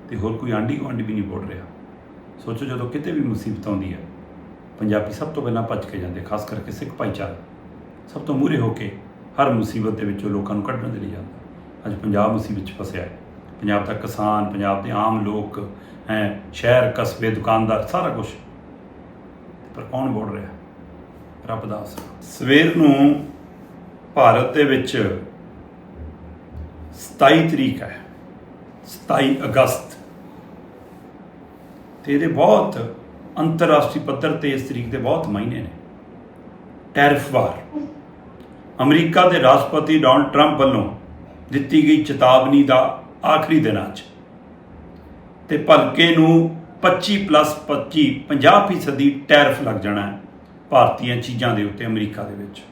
Speaker 1: ਤੇ ਹੋਰ ਕੋਈ ਆਂਢੀ ਗੁਆਂਢੀ ਵੀ ਨਹੀਂ ਬੋਲ ਰਿਹਾ। ਸੋਚੋ ਜਦੋਂ ਕਿਤੇ ਵੀ ਮੁਸੀਬਤ ਆਉਂਦੀ ਹੈ, ਪੰਜਾਬੀ ਸਭ ਤੋਂ ਪਹਿਲਾਂ ਭੱਜ ਕੇ ਜਾਂਦੇ, ਖਾਸ ਕਰਕੇ ਸਿੱਖ ਭਾਈਚਾਰਾ। ਸਭ ਤੋਂ ਮੂਹਰੇ ਹੋ ਕੇ ਹਰ ਮੁਸੀਬਤ ਦੇ ਵਿੱਚੋਂ ਲੋਕਾਂ ਨੂੰ ਕੱਢਣ ਦੇ ਲਈ ਜਾਂਦਾ। ਅੱਜ ਪੰਜਾਬ ਮੁਸੀਬਤ 'ਚ ਫਸਿਆ ਹੈ। ਪੰਜਾਬ ਦਾ ਕਿਸਾਨ, ਪੰਜਾਬ ਦੇ ਆਮ ਲੋਕ, ਹੈ, ਸ਼ਹਿਰ, ਕਸਬੇ, ਦੁਕਾਨਦਾਰ, ਸਾਰਾ ਕੁਝ ਪਰ ਕੌਣ ਬੋਲ ਰਿਹਾ? ਰੱਬ ਦਾ ਆਸਰਾ। ਸਵੇਰ ਨੂੰ ਭਾਰਤ ਦੇ ਵਿੱਚ 27 ਤਰੀਕ ਹੈ। 27 ਅਗਸਤ। ਤੇ ਇਹਦੇ ਬਹੁਤ ਅੰਤਰਰਾਸ਼ਟਰੀ ਪੱਧਰ ਤੇ ਇਸ ਤਰੀਕ ਦੇ ਬਹੁਤ ਮਾਇਨੇ ਨੇ। ਟੈਰਿਫ ਵਾਰ। ਅਮਰੀਕਾ ਦੇ ਰਾਸ਼ਟਰਪਤੀ ਡੋਨਲਡ ਟਰੰਪ ਵੱਲੋਂ ਦਿੱਤੀ ਗਈ ਚੇਤਾਵਨੀ ਦਾ ਆਖਰੀ ਦਿਨਾਂ 'ਚ। ਤੇ ਭਲਕੇ ਨੂੰ 25 ਪਲੱਸ 25 50% ਦੀ ਟੈਰਿਫ ਲੱਗ ਜਾਣਾ ਹੈ ਭਾਰਤੀਆਂ ਚੀਜ਼ਾਂ ਦੇ ਉੱਤੇ ਅਮਰੀਕਾ ਦੇ ਵਿੱਚ।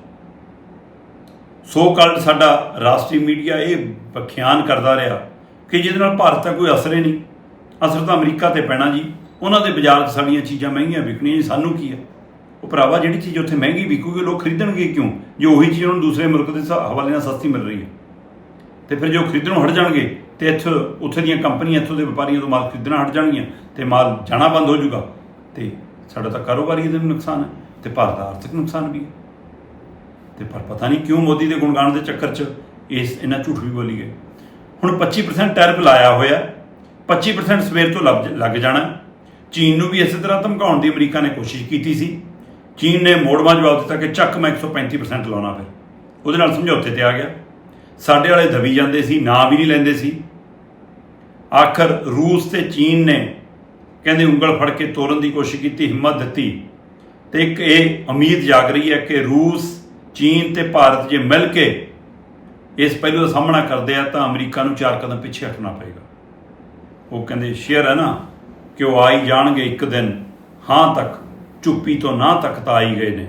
Speaker 1: ਸੋ ਕਾਲਡ ਸਾਡਾ ਰਾਸ਼ਟਰੀ ਮੀਡੀਆ ਇਹ ਵਿਖਿਆਨ ਕਰਦਾ ਰਿਹਾ ਕਿ ਜਿਹਦੇ ਨਾਲ ਭਾਰਤ ਦਾ ਕੋਈ ਅਸਰ ਹੀ ਨਹੀਂ। ਅਸਰ ਤਾਂ ਅਮਰੀਕਾ ਤੇ ਪੈਣਾ ਜੀ। ਉਹਨਾਂ ਦੇ ਬਾਜ਼ਾਰ 'ਚ ਸਾਡੀਆਂ ਚੀਜ਼ਾਂ ਮਹਿੰਗੀਆਂ ਵਿਕਣੀਆਂ ਜੀ, ਸਾਨੂੰ ਕੀ ਹੈ? ਉਹ ਭਰਾਵਾ, ਜਿਹੜੀ ਚੀਜ਼ ਉੱਥੇ ਮਹਿੰਗੀ ਵਿਕੂਗੀ ਲੋਕ ਖਰੀਦਣਗੇ ਕਿਉਂ? ਜੇ ਉਹੀ ਚੀਜ਼ ਉਹਨਾਂ ਨੂੰ ਦੂਸਰੇ ਮੁਲਕ ਦੇ ਹਵਾਲੇ ਨਾਲ ਸਸਤੀ ਮਿਲ ਰਹੀ ਹੈ। ਤੇ ਫਿਰ ਜੋ ਖਰੀਦਣੋਂ ਹਟ ਜਾਣਗੇ ਤੇ ਇੱਥੇ, ਉੱਥੇ ਦੀਆਂ ਕੰਪਨੀਆਂ, ਇੱਥੋਂ ਦੇ ਵਪਾਰੀਆਂ ਤੋਂ ਮਾਲ ਖਰੀਦਣਾ ਹਟ ਜਾਣਗੀਆਂ ਤੇ ਮਾਲ ਜਾਣਾ ਬੰਦ ਹੋ ਜਾਊਗਾ। ਤੇ ਸਾਡਾ ਤਾਂ ਕਾਰੋਬਾਰੀ ਇਹਦੇ ਨੂੰ ਨੁਕਸਾਨ ਹੈ ਤੇ ਭਾਰਤ ਦਾ ਆਰਥਿਕ ਨੁਕਸਾਨ ਵੀ ਹੈ। ਤੇ ਪਰ ਪਤਾ ਨਹੀਂ ਕਿਉਂ ਮੋਦੀ ਦੇ ਗੁਣਗਾਨ ਦੇ ਚੱਕਰ 'ਚ ਇਸ ਇਹਨਾਂ ਝੂਠ ਵੀ ਬੋਲੀ ਗਏ ਹੁਣ 25% ਟੈਰਿਫ ਲਾਇਆ ਹੋਇਆ 25% ਸਵੇਰ ਤੋਂ ਲੱਗ ਲੱਗ ਜਾਣਾ। ਚੀਨ ਨੂੰ ਵੀ ਇਸੇ ਤਰ੍ਹਾਂ ਧਮਕਾਉਣ ਦੀ ਅਮਰੀਕਾ ਨੇ ਕੋਸ਼ਿਸ਼ ਕੀਤੀ ਸੀ। ਚੀਨ ਨੇ ਮੋੜਵਾ ਜਵਾਬ ਦਿੱਤਾ ਕਿ ਚੱਕ ਮੈਂ 135% ਲਾਉਣਾ ਫਿਰ। ਉਹਦੇ ਨਾਲ ਸਮਝੌਤੇ ਤੇ ਆ ਗਿਆ। ਸਾਡੇ ਵਾਲੇ ਦਬੀ ਜਾਂਦੇ ਸੀ, ਨਾਂ ਵੀ ਨਹੀਂ ਲੈਂਦੇ ਸੀ। ਆਖਰ ਰੂਸ ਤੇ ਚੀਨ ਨੇ ਕਹਿੰਦੇ ਉਂਗਲ ਫੜ ਕੇ ਤੋੜਨ ਦੀ ਕੋਸ਼ਿਸ਼ ਕੀਤੀ, ਹਿੰਮਤ ਦਿੱਤੀ। ਤੇ ਇੱਕ ਇਹ ਉਮੀਦ ਜਾਗ ਰਹੀ ਹੈ ਕਿ ਰੂਸ, ਚੀਨ ਤੇ ਭਾਰਤ ਜੇ ਮਿਲ ਕੇ ਇਸ ਪਹਿਲੂ ਦਾ ਸਾਹਮਣਾ ਕਰਦੇ ਆ ਤਾਂ ਅਮਰੀਕਾ ਨੂੰ ਚਾਰ ਕਦਮ ਪਿੱਛੇ ਹਟਣਾ ਪਏਗਾ। ਉਹ ਕਹਿੰਦੇ, ਸ਼ੇਅਰ ਹੈ ਨਾ ਕਿ ਉਹ ਆਈ ਜਾਣਗੇ ਇੱਕ ਦਿਨ। ਹਾਂ ਤੱਕ ਚੁੱਪੀ ਤੋਂ ਨਾ ਤੱਕ ਤਾਂ ਆਈ ਗਏ ਨੇ।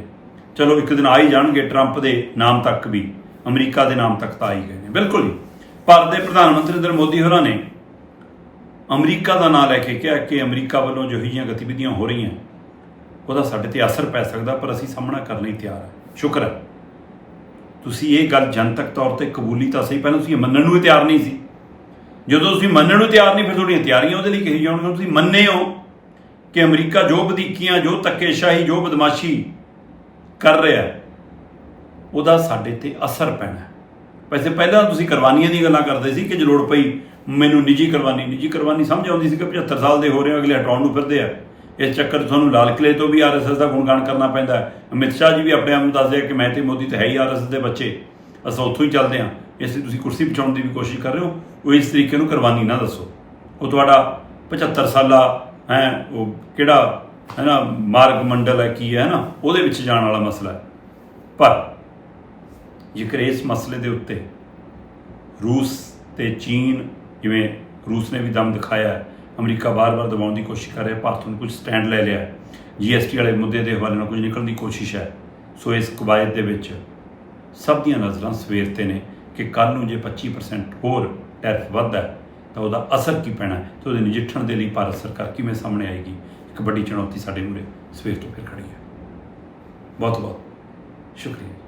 Speaker 1: ਚਲੋ, ਇੱਕ ਦਿਨ ਆਈ ਜਾਣਗੇ, ਟਰੰਪ ਦੇ ਨਾਮ ਤੱਕ ਵੀ। ਅਮਰੀਕਾ ਦੇ ਨਾਮ ਤੱਕ ਤਾਂ ਆਈ ਗਏ ਨੇ। ਬਿਲਕੁਲ ਹੀ। ਭਾਰਤ ਦੇ ਪ੍ਰਧਾਨ ਮੰਤਰੀ ਨਰਿੰਦਰ ਮੋਦੀ ਹੋਰਾਂ ਨੇ ਅਮਰੀਕਾ ਦਾ ਨਾਂ ਲੈ ਕੇ ਕਿਹਾ ਕਿ ਅਮਰੀਕਾ ਵੱਲੋਂ ਜੋ ਜਿਹੀਆਂ ਗਤੀਵਿਧੀਆਂ ਹੋ ਰਹੀਆਂ, ਉਹਦਾ ਸਾਡੇ ਤੇ ਅਸਰ ਪੈ ਸਕਦਾ, ਪਰ ਅਸੀਂ ਸਾਹਮਣਾ ਕਰਨ ਲਈ ਤਿਆਰ ਹਾਂ। ਸ਼ੁਕਰ ਹੈ। ਤੁਸੀਂ ਇਹ ਗੱਲ ਜਨਤਕ ਤੌਰ ਤੇ ਕਬੂਲੀ ਤਾਂ ਸਹੀ, ਪਹਿਲਾਂ ਤੁਸੀਂ ਮੰਨਣ ਨੂੰ ਹੀ ਤਿਆਰ ਨਹੀਂ ਸੀ। ਜਦੋਂ ਤੁਸੀਂ ਮੰਨਣ ਨੂੰ ਤਿਆਰ ਨਹੀਂ, ਫਿਰ ਤੁਹਾਡੀਆਂ ਤਿਆਰੀਆਂ ਉਹਦੇ ਲਈ ਕਹੀ ਜਾਣਗੀਆਂ ਤੁਸੀਂ ਮੰਨੇ ਹੋ ਕਿ ਅਮਰੀਕਾ ਜੋ ਵਧੀਕੀਆਂ, ਜੋ ਧੱਕੇਸ਼ਾਹੀ, ਜੋ ਬਦਮਾਸ਼ੀ ਕਰ ਰਿਹਾ ਉਹਦਾ ਸਾਡੇ ਤੇ ਅਸਰ ਪੈਣਾ ਵੈਸੇ ਪਹਿਲਾਂ ਤੁਸੀਂ ਕੁਰਬਾਨੀਆਂ ਦੀ ਗੱਲਾਂ ਕਰਦੇ ਸੀ ਕਿ ਜੇ ਲੋੜ ਪਈ ਮੈਨੂੰ ਨਿੱਜੀ ਕੁਰਬਾਨੀ ਨਿੱਜੀ ਕੁਰਬਾਨੀ ਸਮਝ ਆਉਂਦੀ ਸੀ ਕਿ 75 ਸਾਲ ਦੇ ਹੋ ਰਹੇ ਹੋ, ਅਗਲੇ ਹਟਾਉਣ ਨੂੰ ਫਿਰਦੇ ਆ। ਇਸ ਚੱਕਰ ਤੁਹਾਨੂੰ ਲਾਲ ਕਿਲੇ ਤੋਂ ਵੀ ਆਰਐਸਐਸ ਦਾ ਗੁਣਗਾਨ ਕਰਨਾ ਪੈਂਦਾ ਹੈ। ਅਮਿਤ ਸ਼ਾਹ ਜੀ ਵੀ ਆਪਣੇ ਆਪ ਨੂੰ ਦੱਸਦੇ ਆ ਕਿ ਮੈਂ ਤੇ ਮੋਦੀ ਤੇ ਹੈ ਹੀ ਆਰਐਸਐਸ ਦੇ ਬੱਚੇ। ਅਸਾਂ ਉੱਥੋਂ ਹੀ ਚੱਲਦੇ ਹਾਂ। ਇਸ ਲਈ ਤੁਸੀਂ ਕੁਰਸੀ ਬਚਾਉਣ ਦੀ ਵੀ ਕੋਸ਼ਿਸ਼ ਕਰ ਰਹੇ ਹੋ। ਉਹ ਇਸ ਤਰੀਕੇ ਨੂੰ ਕੁਰਬਾਨੀ ਨਾ ਦੱਸੋ। ਉਹ ਤੁਹਾਡਾ 75 ਸਾਲਾ ਹੈ ਉਹ ਕਿਹੜਾ ਹੈ ਨਾ ਮਾਰਗ ਮੰਡਲ ਹੈ ਕੀ ਹੈ ਨਾ ਉਹਦੇ ਵਿੱਚ ਜਾਣ ਵਾਲਾ ਮਸਲਾ ਹੈ। ਪਰ ਜੇਕਰ ਇਸ ਮਸਲੇ ਦੇ ਉੱਤੇ ਰੂਸ ਤੇ ਚੀਨ ਜਿਵੇਂ ਰੂਸ ਨੇ ਵੀ ਦਮ ਦਿਖਾਇਆ, ਅਮਰੀਕਾ ਬਾਰ-ਬਾਰ ਦਬਾਉਣ ਦੀ ਕੋਸ਼ਿਸ਼ ਕਰ ਰਿਹਾ, ਭਾਰਤ ਨੂੰ ਕੁਝ ਸਟੈਂਡ ਲੈ ਲਿਆ। ਜੀਐਸਟੀ ਵਾਲੇ ਮੁੱਦੇ ਦੇ ਹਵਾਲੇ ਨਾਲ ਕੁਝ ਨਿਕਲਣ ਦੀ ਕੋਸ਼ਿਸ਼ ਹੈ। ਸੋ ਇਸ ਕਵਾਇਦ ਦੇ ਵਿੱਚ ਸਭ ਦੀਆਂ ਨਜ਼ਰਾਂ ਸਵੇਰ ਤੇ ਨੇ ਕਿ ਕੱਲ ਨੂੰ ਜੇ 25% ਹੋਰ ਟੈਰਿਫ ਵੱਧਦਾ ਤਾਂ ਉਹਦਾ ਅਸਰ ਕੀ ਪੈਣਾ ਹੈ ਤੇ ਉਹਦੇ ਨਜਿੱਠਣ ਦੇ ਲਈ ਭਾਰਤ ਸਰਕਾਰ ਕਿਵੇਂ ਸਾਹਮਣੇ ਆਏਗੀ? ਇੱਕ ਵੱਡੀ ਚੁਣੌਤੀ ਸਾਡੇ ਮੂਹਰੇ ਸਵੇਰ ਤੋਂ ਫਿਰ ਖੜੀ ਹੈ। ਬਹੁਤ ਬਹੁਤ ਸ਼ੁਕਰੀਆ।